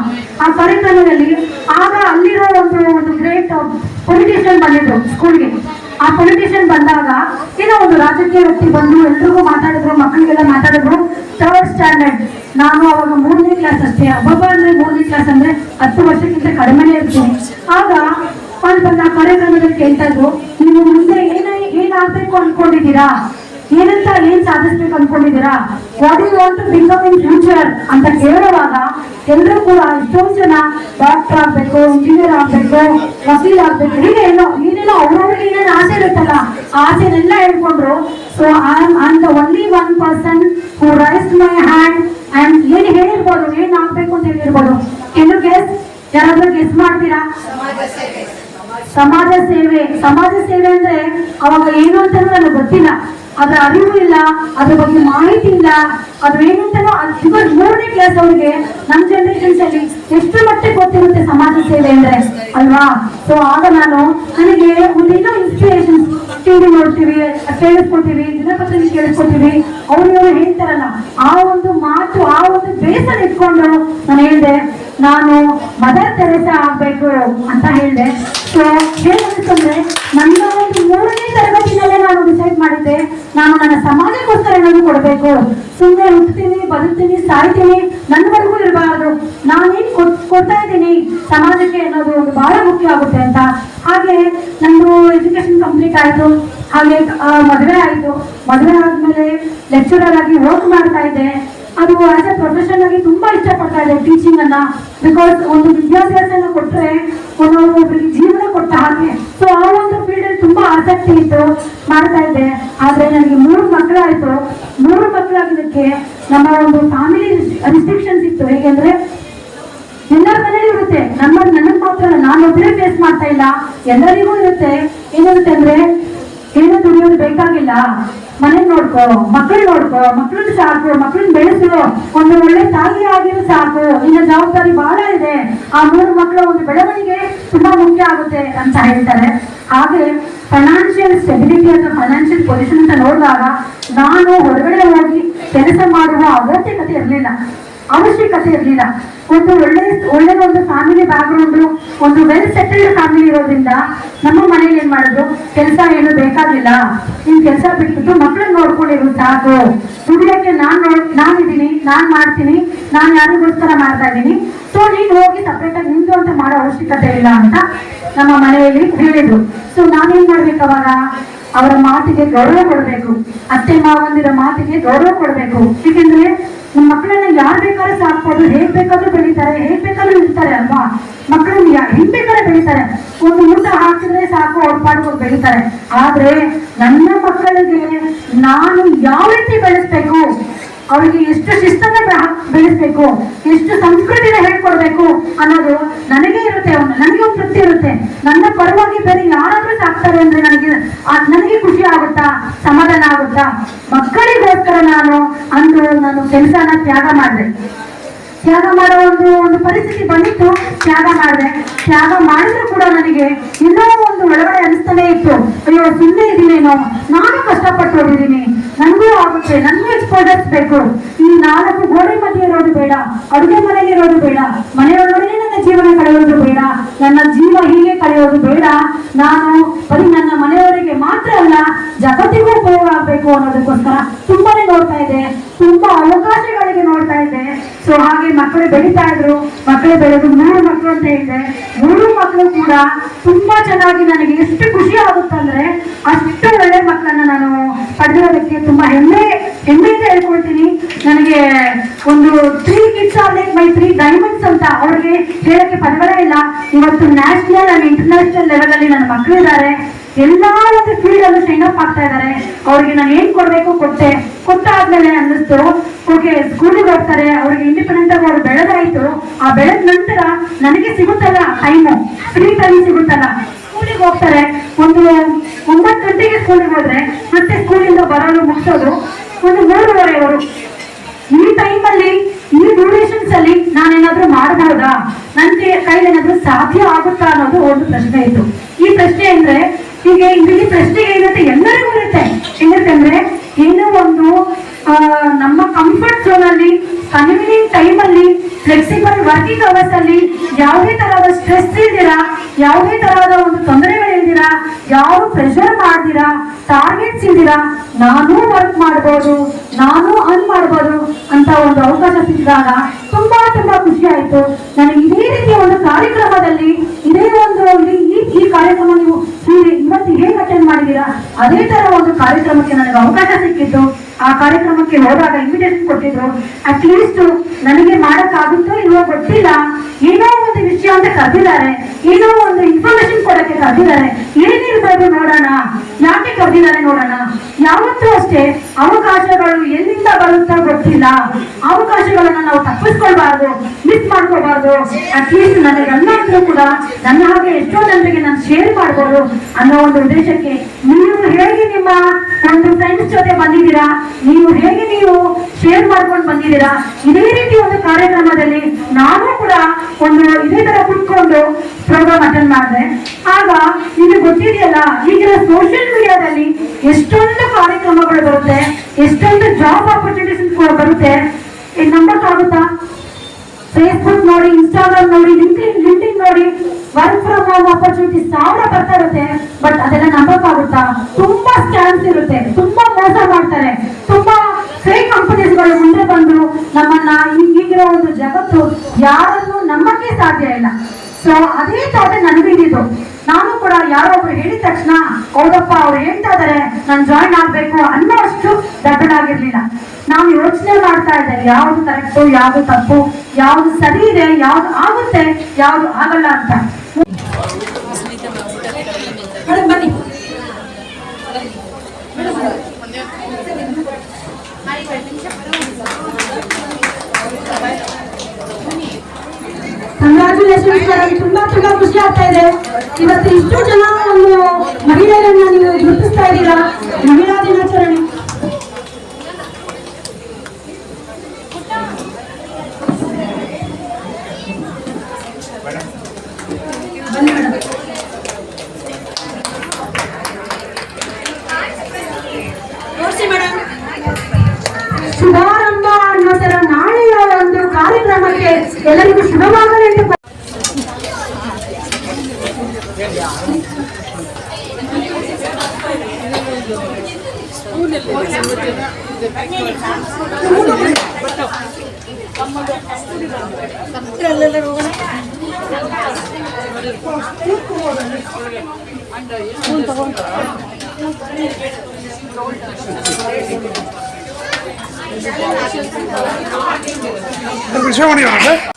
ಆ ಕಾರ್ಯಕ್ರಮದಲ್ಲಿ ಆಗ ಅಲ್ಲಿರೋ ಒಂದು ಒಂದು ಗ್ರೇಟ್ ಪೊಲಿಟಿಷಿಯನ್ ಬಂದಿದ್ರು ಸ್ಕೂಲ್ಗೆ ಆ ಪೊಲಿಟಿಷಿಯನ್ ಬಂದಾಗ, ಏನೋ ಒಂದು ರಾಜಕೀಯ ವ್ಯಕ್ತಿ ಬಂದು ಎಲ್ರಿಗೂ ಮಾತಾಡಿದ್ರು, ಮಕ್ಕಳಿಗೆಲ್ಲ ಮಾತಾಡಿದ್ರು ಥರ್ಡ್ ಸ್ಟ್ಯಾಂಡರ್ಡ್ ನಾನು ಅವಾಗ ಮೂರನೇ ಕ್ಲಾಸ್ ಅಷ್ಟೇ ಅಬ್ಬಬ್ಬ ಅಂದ್ರೆ ಮೂರನೇ ಕ್ಲಾಸ್ ಅಂದ್ರೆ ಹತ್ತು ವರ್ಷಕ್ಕಿಂತ ಕಡಿಮೆನೇ ಇರ್ತೀನಿ. ಆಗ ಅವ್ರು ಆ ಕಾರ್ಯಕ್ರಮದಲ್ಲಿ ಕೇಳ್ತಾ ಇದ್ರು, ನೀವು ಮುಂದೆ ಏನ ಏನಾಗ್ಬೇಕು ಅನ್ಕೊಂಡಿದ್ದೀರಾ? ಏನಂತ ಏನ್ ಸಾಧಿಸ್ಬೇಕು ಅನ್ಕೊಂಡಿದ್ದೀರಾ? What you want to become in future ಅಂತ ಕೇಳುವಾಗ ಎಲ್ಲರೂ ಕೂಡ ಎಷ್ಟೊಂದು ಜನ ಡಾಕ್ಟರ್ ಆಗ್ಬೇಕು ಇಂಜಿನಿಯರ್ ಆಗ್ಬೇಕು, ವಕೀಲ್ ಆಗ್ಬೇಕು ಹೀಗೆ ಏನೋ ಏನೇನೋ ಅವ್ರವ್ರಿಗೆ ಏನೇನು ಆಸೆ ಇರುತ್ತಲ್ಲ, ಆಸೆನೆಲ್ಲ ಹೇಳ್ಕೊಂಡ್ರು. So I am the only one person who raise my hand and ಏನ್ ಹೇಳಿರ್ಬೋದು, ಏನ್ ಆಗ್ಬೇಕು ಅಂತ ಹೇಳಿರ್ಬೋದು. ಏನು ಗೆಸ್ ಯಾರಾದ್ರೂ ಗೆಸ್ ಮಾಡ್ತೀರಾ? ಸಮಾಜ ಸೇವೆ. ಸಮಾಜ ಸೇವೆ ಅಂದ್ರೆ ಅವಾಗ ಏನು ಅಂತ ನನಗೆ ಗೊತ್ತಿಲ್ಲ. ಅದ್ರ ಅರಿವು ಇಲ್ಲ, ಅದ್ರ ಬಗ್ಗೆ ಮಾಹಿತಿ ಇಲ್ಲ. ಅದು ಏನಂತಾರೋ ಅದು ಇವಾಗ ಮೂರನೇ ಕ್ಲಾಸ್ ಅವ್ರಿಗೆ ನಮ್ಮ ಜನರೇಷನ್ಸ್ ಅಲ್ಲಿ ಎಷ್ಟು ಮಟ್ಟಿಗೆ ಗೊತ್ತಿರುತ್ತೆ ಸಮಾಜ ಸೇವೆ ಅಂದ್ರೆ? ಅಲ್ವಾ? ಸೊ ಆಗ ನಾನು ನನಗೆ ಒಂದೇನೋ ಇನ್ಸ್ಪಿರೇಷನ್ ಟಿವಿ ನೋಡ್ತೀವಿ ಕೇಳಿಸ್ಕೊತೀವಿ ಕೇಳಿಸ್ಕೊತೀವಿ ಅವ್ರು ಇವರು ಹೇಳ್ತಾರಲ್ಲ, ಆ ಒಂದು ಮಾತು, ಆ ಒಂದು ಬೇಸರ ಇಟ್ಕೊಂಡು ನಾನು ಹೇಳಿದೆ, ನಾನು ಮದರ್ ತೆರೆಸ ಆಗ್ಬೇಕು ಅಂತ ಹೇಳಿದೆ. ಸೊ ಹೇಗಂತಂದ್ರೆ ನನ್ನ ಒಂದು ಮೂರನೇ ತರಗತಿನಲ್ಲೇ ನಾನು ಡಿಸೈಡ್ ಮಾಡಿದ್ದೆ, ನಾನು ನನ್ನ ಸಮಾಜಕ್ಕೋಸ್ಕರ ಏನಾದ್ರು ಕೊಡಬೇಕು. ಸುಮ್ಮನೆ ಹುಟ್ಟುತ್ತೀನಿ ಬದುಕ್ತೀನಿ, ಸಾಯ್ತೀನಿ ನನ್ನವರೆಗೂ ಇರಬಾರದು. ನಾನೇನು ಕೊಡ್ತಾ ಇದ್ದೀನಿ ಸಮಾಜಕ್ಕೆ ಅನ್ನೋದು ಒಂದು ಬಹಳ ಮುಖ್ಯ ಆಗುತ್ತೆ ಅಂತ. ಹಾಗೆ ನಂದು ಎಜುಕೇಶನ್ ಕಂಪ್ಲೀಟ್ ಆಯಿತು. ಹಾಗೆ ಮದುವೆ ಆಯಿತು. ಮದುವೆ ಆದಮೇಲೆ ಲೆಕ್ಚರರ್ ಆಗಿ ವರ್ಕ್ ಮಾಡ್ತಾ ಇದ್ದೆ. ಅದು ಆಸ್ ಎ ಪ್ರೊಫೆಷನ್ ಆಗಿ ತುಂಬಾ ಇಷ್ಟಪಡ್ತಾ ಇದೆ ಟೀಚಿಂಗ್ ಅನ್ನ. ಬಿಕಾಸ್ ಒಂದು ವಿದ್ಯಾಭ್ಯಾಸನ ಒಂದು ಒಬ್ಬರಿಗೆ ಜೀವನ ಕೊಟ್ಟ ಹಾಗೆ. ಸೊ ಆ ಒಂದು ಫೀಲ್ಡ್ ಅಲ್ಲಿ ತುಂಬಾ ಆಸಕ್ತಿ ಇತ್ತು, ಮಾಡ್ತಾ ಇದ್ದೆ. ಆದ್ರೆ ನನಗೆ ಮೂರು ಮಕ್ಕಳಾಯ್ತು. ಮೂರು ಮಕ್ಕಳಾಗಿದ್ದಕ್ಕೆ ನಮ್ಮ ಒಂದು ಫ್ಯಾಮಿಲಿ ರಿಸ್ಟ್ರಿಕ್ಷನ್ಸ್ ಇತ್ತು. ಹೇಗೆಂದ್ರೆ ಎಲ್ಲರ ಮನೇಲಿ ಇರುತ್ತೆ. ನಮ್ಮ ನನಗ್ ಮಾತ್ರ ನಾನು ಒಬ್ಬರೇ ಫೇಸ್ ಮಾಡ್ತಾ ಇಲ್ಲ. ಎಲ್ಲರಿಗೂ ಇರುತ್ತೆ. ಏನಿರುತ್ತೆ ಅಂದ್ರೆ, ಏನು ದುಡಿಯೋದು ಬೇಕಾಗಿಲ್ಲ. ಮನೆ ನೋಡ್ಕೋ ಮಕ್ಕಳು ನೋಡ್ಕೋ ಮಕ್ಳನ್ನ ಸಾಕು ಮಕ್ಕಳನ್ನ ಬೆಳೆಸು, ಒಂದು ಒಳ್ಳೆ ತಾಯಿ ಆಗಿರೋ ಸಾಕು. ಇನ್ನ ಜವಾಬ್ದಾರಿ ಬಹಳ ಇದೆ. ಆ ಮೂರು ಮಕ್ಕಳ ಒಂದು ಬೆಳವಣಿಗೆ ತುಂಬಾ ಮುಖ್ಯ ಆಗುತ್ತೆ ಅಂತ ಹೇಳ್ತಾರೆ. ಹಾಗೆ ಫೈನಾನ್ಷಿಯಲ್ ಸ್ಟೆಬಿಲಿಟಿ ಅಥವಾ ಫೈನಾನ್ಷಿಯಲ್ ಪೊಸಿಷನ್ ಅಂತ ನೋಡಿದಾಗ, ನಾನು ಹೊರಗಡೆ ಹೋಗಿ ಕೆಲಸ ಮಾಡುವ ಅಗತ್ಯಕತೆ ಇರಲಿಲ್ಲ. ಅವಶ್ಯಕತೆ ಇರಲಿಲ್ಲ ಒಂದು ಒಳ್ಳೆ ಒಳ್ಳೆ ಒಂದು ಫ್ಯಾಮಿಲಿ ಬ್ಯಾಕ್ಗ್ರೌಂಡ್ ಒಂದು ವೆಲ್ ಸೆಟಲ್ಡ್ ಫ್ಯಾಮಿಲಿ ಇರೋದ್ರಿಂದ ನಮ್ಮ ಮನೇಲಿ ಏನ್ ಮಾಡಿದ್ರು ಕೆಲಸ ಏನು ಬೇಕಾಗಿಲ್ಲ. ನಿಮ್ ಕೆಲಸ ಬಿಟ್ಬಿಟ್ಟು ಮಕ್ಕಳನ್ನ ನೋಡ್ಕೊಂಡಿರು ಸಾಕು. ದುಡಿಯಕ್ಕೆ ನಾನ್ ನೋಡ್ ನಾನಿದ್ದೀನಿ ನಾನ್ ಮಾಡ್ತೀನಿ, ನಾನ್ ಯಾರಿಗೋಸ್ಕರ ಮಾಡ್ತಾ ಇದ್ದೀನಿ ಸೊ ನೀನ್ ಹೋಗಿ ಸಪ್ರೇಟ್ ಆಗಿ ನಿಂದು ಅಂತ ಮಾಡೋ ಅವಶ್ಯಕತೆ ಇಲ್ಲ ಅಂತ ನಮ್ಮ ಮನೆಯಲ್ಲಿ ಹೇಳಿದ್ರು. ಸೊ ನಾನೇನ್ ಮಾಡ್ಬೇಕು ಅವಾಗ? ಅವರ ಮಾತಿಗೆ ಗೌರವ ಕೊಡಬೇಕು. ಅತ್ತೆ ಮಾವಂದಿರ ಮಾತಿಗೆ ಗೌರವ ಕೊಡಬೇಕು. ಏಕೆಂದ್ರೆ ನಮ್ಮ ಮಕ್ಕಳನ್ನ ಯಾರು ಬೇಕಾದ್ರೂ ಸಾಕ್ಬೋದು, ಹೇಗ್ ಬೇಕಾದ್ರೂ ಬೆಳಿತಾರೆ, ಹೇಗ್ ಬೇಕಾದ್ರೂ ಇರ್ತಾರೆ ಅಲ್ವಾ? ಮಕ್ಕಳನ್ನ ಹೆಂಗ್ ಬೇಕಾದ್ರೆ ಬೆಳಿತಾರೆ. ಒಂದು ಊಟ ಹಾಕಿದ್ರೆ ಸಾಕು, ಅವ್ರು ಬೆಳಿತಾರೆ. ಆದ್ರೆ ನನ್ನ ಮಕ್ಕಳಿಗೆ ನಾನು ಯಾವ ರೀತಿ ಬೆಳೆಸ್ಬೇಕು? ಅವರಿಗೆ ಎಷ್ಟು ಶಿಸ್ತನ್ನ ಬೆಳೆಸಬೇಕು, ಎಷ್ಟು ಸಂಸ್ಕೃತಿನ ಹೇಳ್ಕೊಡ್ಬೇಕು ಅನ್ನೋದು ನನಗೆ ಇರುತ್ತೆ ನನಗೆ ಒಂದು ತೃಪ್ತಿ ಇರುತ್ತೆ. ನನ್ನ ಪರವಾಗಿ ಬೇರೆ ಯಾರಾದ್ರೂ ಸಾಕ್ತಾರೆ ಅಂದ್ರೆ ನನಗೆ ನನಗೆ ಖುಷಿ ಆಗುತ್ತಾ, ಸಮಾಧಾನ ಆಗುತ್ತಾ? ಮಕ್ಕಳಿಗೋಸ್ಕರ ನಾನು ಅಂದು ನಾನು ಕೆಲಸನ ತ್ಯಾಗ ಮಾಡಿದೆ. ತ್ಯಾಗ ಮಾಡೋ ಒಂದು ಒಂದು ಪರಿಸ್ಥಿತಿ ಬಂದಿತ್ತು, ತ್ಯಾಗ ಮಾಡಿದೆ. ತ್ಯಾಗ ಮಾಡಿದ್ರು ಕೂಡ ನನಗೆ ಇನ್ನೂ ಒಂದು ಒಳಗಡೆ ಅನಿಸ್ತಾನೆ ಇತ್ತು. ಅಯ್ಯೋ ಸುಮ್ಮನೆ ಇದೀನೇನೋ ನಾನು ಕಷ್ಟಪಟ್ಟು ಓದಿದ್ದೀನಿ ನನಗೂ ಆಗುತ್ತೆ, ನನಗೂ ಎಕ್ಸ್ಪೋಜರ್ಸ್ ಬೇಕು. ಈ ನಾಲ್ಕು ಗೋಡೆ ಮಧ್ಯೆ ಇರೋದು ಬೇಡ, ಅಡುಗೆ ಮನೆಯಲ್ಲಿ ಇರೋದು ಬೇಡ ಮನೆಯೊಳಗಡೆ ನನ್ನ ಜೀವನ ಕಳೆಯೋದು ಬೇಡ, ನನ್ನ ಜೀವ ಹೀಗೆ ಕಳೆಯೋದು ಬೇಡ. ನಾನು ಬರೀ ನನ್ನ ಮನೆಯವರಿಗೆ ಮಾತ್ರ ಅಲ್ಲ, ಜಗತ್ತಿಗೂ ಉಪಯೋಗ ಆಗಬೇಕು ಅನ್ನೋದಕ್ಕೋಸ್ಕರ ತುಂಬಾನೇ ನೋಡ್ತಾ ಇದೆ ತುಂಬಾ ಅವಕಾಶಗಳಿಗೆ ನೋಡ್ತಾ ಇದೆ ಸೊ ಹಾಗೆ ಮಕ್ಕಳು ಬೆಳೀತಾ ಇದ್ರು, ಮಕ್ಕಳು ಬೆಳೆದು ಮೂರು ಮಕ್ಕಳು ಅಂತ ಇದೆ ಮೂರು ಮಕ್ಕಳು ಕೂಡ ತುಂಬಾ ಚೆನ್ನಾಗಿ ನನಗೆ ಎಷ್ಟು ಖುಷಿ ಆಗುತ್ತಂದ್ರೆ ಅಷ್ಟು ಒಳ್ಳೆ ಮಕ್ಕಳನ್ನ ನಾನು ಪಡೆದಿರೋದಕ್ಕೆ ತುಂಬಾ ಹೆಮ್ಮೆ ಹೆಮ್ಮೆಯಿಂದ ಹೇಳ್ಕೊಳ್ತೀನಿ. ನನಗೆ ಒಂದು three kids are like my three diamonds ಅಂತ ಅವ್ರಿಗೆ ಹೇಳಕ್ಕೆ ಪದಗಳೇ ಇಲ್ಲ. ಇವತ್ತು ನ್ಯಾಷನಲ್ ಅಂಡ್ ಇಂಟರ್ನ್ಯಾಷನಲ್ ಲೆವೆಲ್ ಅಲ್ಲಿ ನನ್ನ ಮಕ್ಕಳಿದ್ದಾರೆ ಎಲ್ಲಾ ಒಂದು ಫೀಲ್ಡ್ ಅಲ್ಲೂ ಶೈನ್ ಅಪ್ ಆಗ್ತಾ ಇದ್ದಾರೆ. ಅವ್ರಿಗೆ ನಾನು ಏನ್ ಕೊಡ್ಬೇಕು ಕೊಟ್ಟೆ. ಕೊಟ್ಟಾದ್ಮೇಲೆ ಅನ್ನಿಸ್ತು? ಓಕೆ ಸ್ಕೂಲಿಗೆ ಹೋಗ್ತಾರೆ. ಅವ್ರಿಗೆ ಇಂಡಿಪೆಂಡೆಂಟ್ ಆಗಿ ಅವ್ರು ಬೆಳೆದಾಯ್ತು. ಆ ಬೆಳೆದ ನಂತರ ನನಗೆ ಸಿಗುತ್ತಲ್ಲ ಟೈಮು ಫ್ರೀ ಟೈಮ್ ಸಿಗುತ್ತಲ್ಲ. ಸ್ಕೂಲಿಗೆ ಹೋಗ್ತಾರೆ. ಒಂದು ಒಂಬತ್ತು ಗಂಟೆಗೆ ಸ್ಕೂಲಿಗೆ ಹೋದ್ರೆ ಮತ್ತೆ ಸ್ಕೂಲಿಂದ ಬರೋದು ಮುಗಿಸೋದು. ಒಂದು ಮೂರುವರೆಯವರು ಈ ಟೈಮಲ್ಲಿ ಈ ಡ್ಯೂರೇಷನ್ಸ್ ಅಲ್ಲಿ ನಾನೇನಾದ್ರೂ ಮಾಡಬಹುದಾ ನನ್ಗೆ ಕೈಲೇನಾದ್ರೂ ಸಾಧ್ಯ ಆಗುತ್ತಾ ಅನ್ನೋದು ಒಂದು ಪ್ರಶ್ನೆ ಇತ್ತು. ಈ ಪ್ರಶ್ನೆ ಅಂದ್ರೆ, ಹೀಗೆ ಇಲ್ಲಿ ಪ್ರಶ್ನೆ ಏನಂತೆ ಎಲ್ಲರಿಗೂ ಇರುತ್ತೆ. ಏನಂತಂದ್ರೆ ಏನೋ ಒಂದು ನಮ್ಮ ಕಂಫರ್ಟ್ ಝೋನ್ ಅಲ್ಲಿ ಕನ್ವೀನಿಯಂಟ್ ಟೈಮ್ ಅಲ್ಲಿ ಫ್ಲೆಕ್ಸಿಬಲ್ ವರ್ಕಿಂಗ್ ಅವರ್ಸ್ ಅಲ್ಲಿ ಯಾವುದೇ ತರಹದ ಸ್ಟ್ರೆಸ್ ಇಲ್ದಿರಾ? ಯಾವುದೇ ತರಹದ ಒಂದು ತೊಂದರೆಗಳಿಲ್ದಿರಾ? ಯಾರು ಪ್ರೆಷರ್ ಮಾಡ್ದಿರಾ? ಟಾರ್ಗೆಟ್ಸ್ ಇಲ್ದಿರಾ? ನಾನು ಮಾಡ್ಬೋದು, ನಾನು ಅನ್ ಮಾಡ್ಬೋದು ಅಂತ ಒಂದು ಅವಕಾಶ ಸಿಕ್ಕಿದಾಗ ತುಂಬಾ ತುಂಬಾ ಖುಷಿ ಆಯ್ತು. ನನಗೆ ಇದೇ ರೀತಿಯ ಒಂದು ಕಾರ್ಯಕ್ರಮದಲ್ಲಿ, ಇದೇ ಒಂದು ಈ- ಕಾರ್ಯಕ್ರಮ ನೀವು ಇವತ್ತು ಹೇಗೆ ಅಟೆಂಡ್ ಮಾಡಿದೀರಾ ಅದೇ ತರ ಒಂದು ಕಾರ್ಯಕ್ರಮಕ್ಕೆ ನನಗೆ ಅವಕಾಶ ಸಿಕ್ಕಿತ್ತು. ಆ ಕಾರ್ಯಕ್ರಮಕ್ಕೆ ಹೋದಾಗ ಇನ್ವಿಟೇಷನ್ ಕೊಟ್ಟಿದ್ರು. ಅಟ್ ಲೀಸ್ಟ್ ನನಗೆ ಮಾಡಕ್ಕಾಗುತ್ತೋ ಇಲ್ವೋ ಗೊತ್ತಿಲ್ಲ. ಏನೋ ಒಂದು ವಿಷಯ ಅಂತ ಕರೆದಿದ್ದಾರೆ, ಏನೋ ಒಂದು ಇನ್ಫಾರ್ಮೇಶನ್ ಕೊಡಕ್ಕೆ ಕರೆದಿದ್ದಾರೆ, ಏನಿರ್ಬೋದು ನೋಡೋಣ, ಯಾಕೆ ಕರೆದಿದ್ದಾರೆ ನೋಡೋಣ? ಯಾವತ್ತೂ ಅಷ್ಟೇ ಅವಕಾಶಗಳು ಎಲ್ಲಿಂದ ಬರುತ್ತಾ ಗೊತ್ತಿಲ್ಲ. ಅವಕಾಶಗಳನ್ನ ನಾವು ತಪ್ಪಿಸ್ಕೊಳ್ಬಾರ್ದು ಮಿಸ್ ಮಾಡ್ಕೋಬಾರ್ದು ಅಟ್ಲೀಸ್ಟ್ ನನಗೆ ಹತ್ರ ಕೂಡ ನನ್ನ ಹಾಗೆ ಎಷ್ಟೋ ಜನರಿಗೆ ನಾನು ಶೇರ್ ಮಾಡ್ಬೋದು ಅನ್ನೋ ಒಂದು ಉದ್ದೇಶಕ್ಕೆ ನೀವು ಹೇಗೆ ನಿಮ್ಮ ಒಂದು ಫ್ರೆಂಡ್ಸ್ ಜೊತೆ ಬಂದಿದ್ದೀರಾ? ನೀವು ಹೇಗೆ ನೀವು ಶೇರ್ ಮಾಡ್ಕೊಂಡು ಬಂದಿದ್ದೀರಾ? ಇದೇ ರೀತಿ ಒಂದು ಕಾರ್ಯಕ್ರಮದಲ್ಲಿ ನಾನು ಕೂಡ ಒಂದು ಇದೇ ತರ ಕುತ್ಕೊಂಡು ಪ್ರೋಗ್ರಾಮ್ ಅಟೆಂಡ್ ಮಾಡಿದೆ. ಆಗ ನಿಮಗೆ ಗೊತ್ತಿದೆಯಲ್ಲ, ಈಗಿನ ಸೋಷಿಯಲ್ ಮೀಡಿಯಾದಲ್ಲಿ ಎಷ್ಟೊಂದು ಕಾರ್ಯಕ್ರಮಗಳು ಬರುತ್ತೆ, ಎಷ್ಟೊಂದು ಜಾಬ್ ಆಪರ್ಚುನಿಟೀಸ್ ಬರುತ್ತೆ. ನಂಬಕ್ಕಾಗುತ್ತಾ ಫೇಸ್ಬುಕ್ ನೋಡಿ ಇನ್ಸ್ಟಾಗ್ರಾಮ್ ನೋಡಿ ಲಿಂಕ್ಡಿನ್ ನೋಡಿ ವರ್ಕ್ ಫ್ರಮ್ ಹೋಮ್ ಆಪರ್ಚುನಿಟಿ ಸಾವಿರ ಬರ್ತಾ ಇರುತ್ತೆ ಬಟ್ ಅದೆಲ್ಲ ನಂಬಕ್ಕಾಗುತ್ತಾ ತುಂಬಾ ಸ್ಕ್ಯಾಮ್ಸ್ ಇರುತ್ತೆ, ತುಂಬಾ ಮೋಸ ಮಾಡ್ತಾರೆ, ತುಂಬಾ ಫೇಕ್ ಕಂಪನೀಸ್ಗಳು ಮುಂದೆ ಬಂದು ನಮ್ಮನ್ನ ಈಗಿರೋ ಒಂದು ಜಗತ್ತು ಯಾರನ್ನು ನಂಬಕ್ಕೆ ಸಾಧ್ಯ ಇಲ್ಲ ಸೊ ಅದೇ ಥಾಟ್ ನನಗೂ ಇದ್ದಿದ್ದು ನಾನು ಕೂಡ ಯಾರೋ ಒಬ್ರು ಹೇಳಿದ ತಕ್ಷಣ ಹೌದಪ್ಪ ಅವ್ರು ಹೇಳ್ತಾ ಇದಾರೆ ನಾನು ಜಾಯಿನ್ ಆಗ್ಬೇಕು ಅನ್ನೋ ಅಷ್ಟು ದಡ್ಡನಾಗಿರ್ಲಿಲ್ಲ ನಾವು ಯೋಚನೆ ಮಾಡ್ತಾ ಇದ್ದೇವೆ ಯಾವ್ದು ಕರೆಕ್ಟು ಯಾವ್ದು ತಪ್ಪು, ಯಾವ್ದು ಸರಿ ಇದೆ, ಯಾವ್ದು ಆಗುತ್ತೆ, ಯಾವ್ದು ಆಗಲ್ಲ ಅಂತ. ತುಂಬಾ ತುಂಬಾ ಖುಷಿ ಆಗ್ತಾ ಇದೆ. ಇವತ್ತು ಇಷ್ಟು ಜನ ಮಹಿಳೆಯರನ್ನ ನೀವು ಗುರುತಿಸ್ತಾ ಇದ್ದೀರಾ ಮಹಿಳಾ ದಿನಾಚರಣೆ ಬನ್ನಿ ಮೇಡಮ್ ತೋರಿಸಿ ಮೇಡಮ್ ಶುಭಾರಂಭ ಅನ್ನೋ ತರ ನಾಳೆಯ ಒಂದು ಕಾರ್ಯಕ್ರಮಕ್ಕೆ ಎಲ್ಲರಿಗೂ ಶುಭವಾಗಲಿ ಅಂತ ಪ- ವಿಷಯ ಮಾಡಿ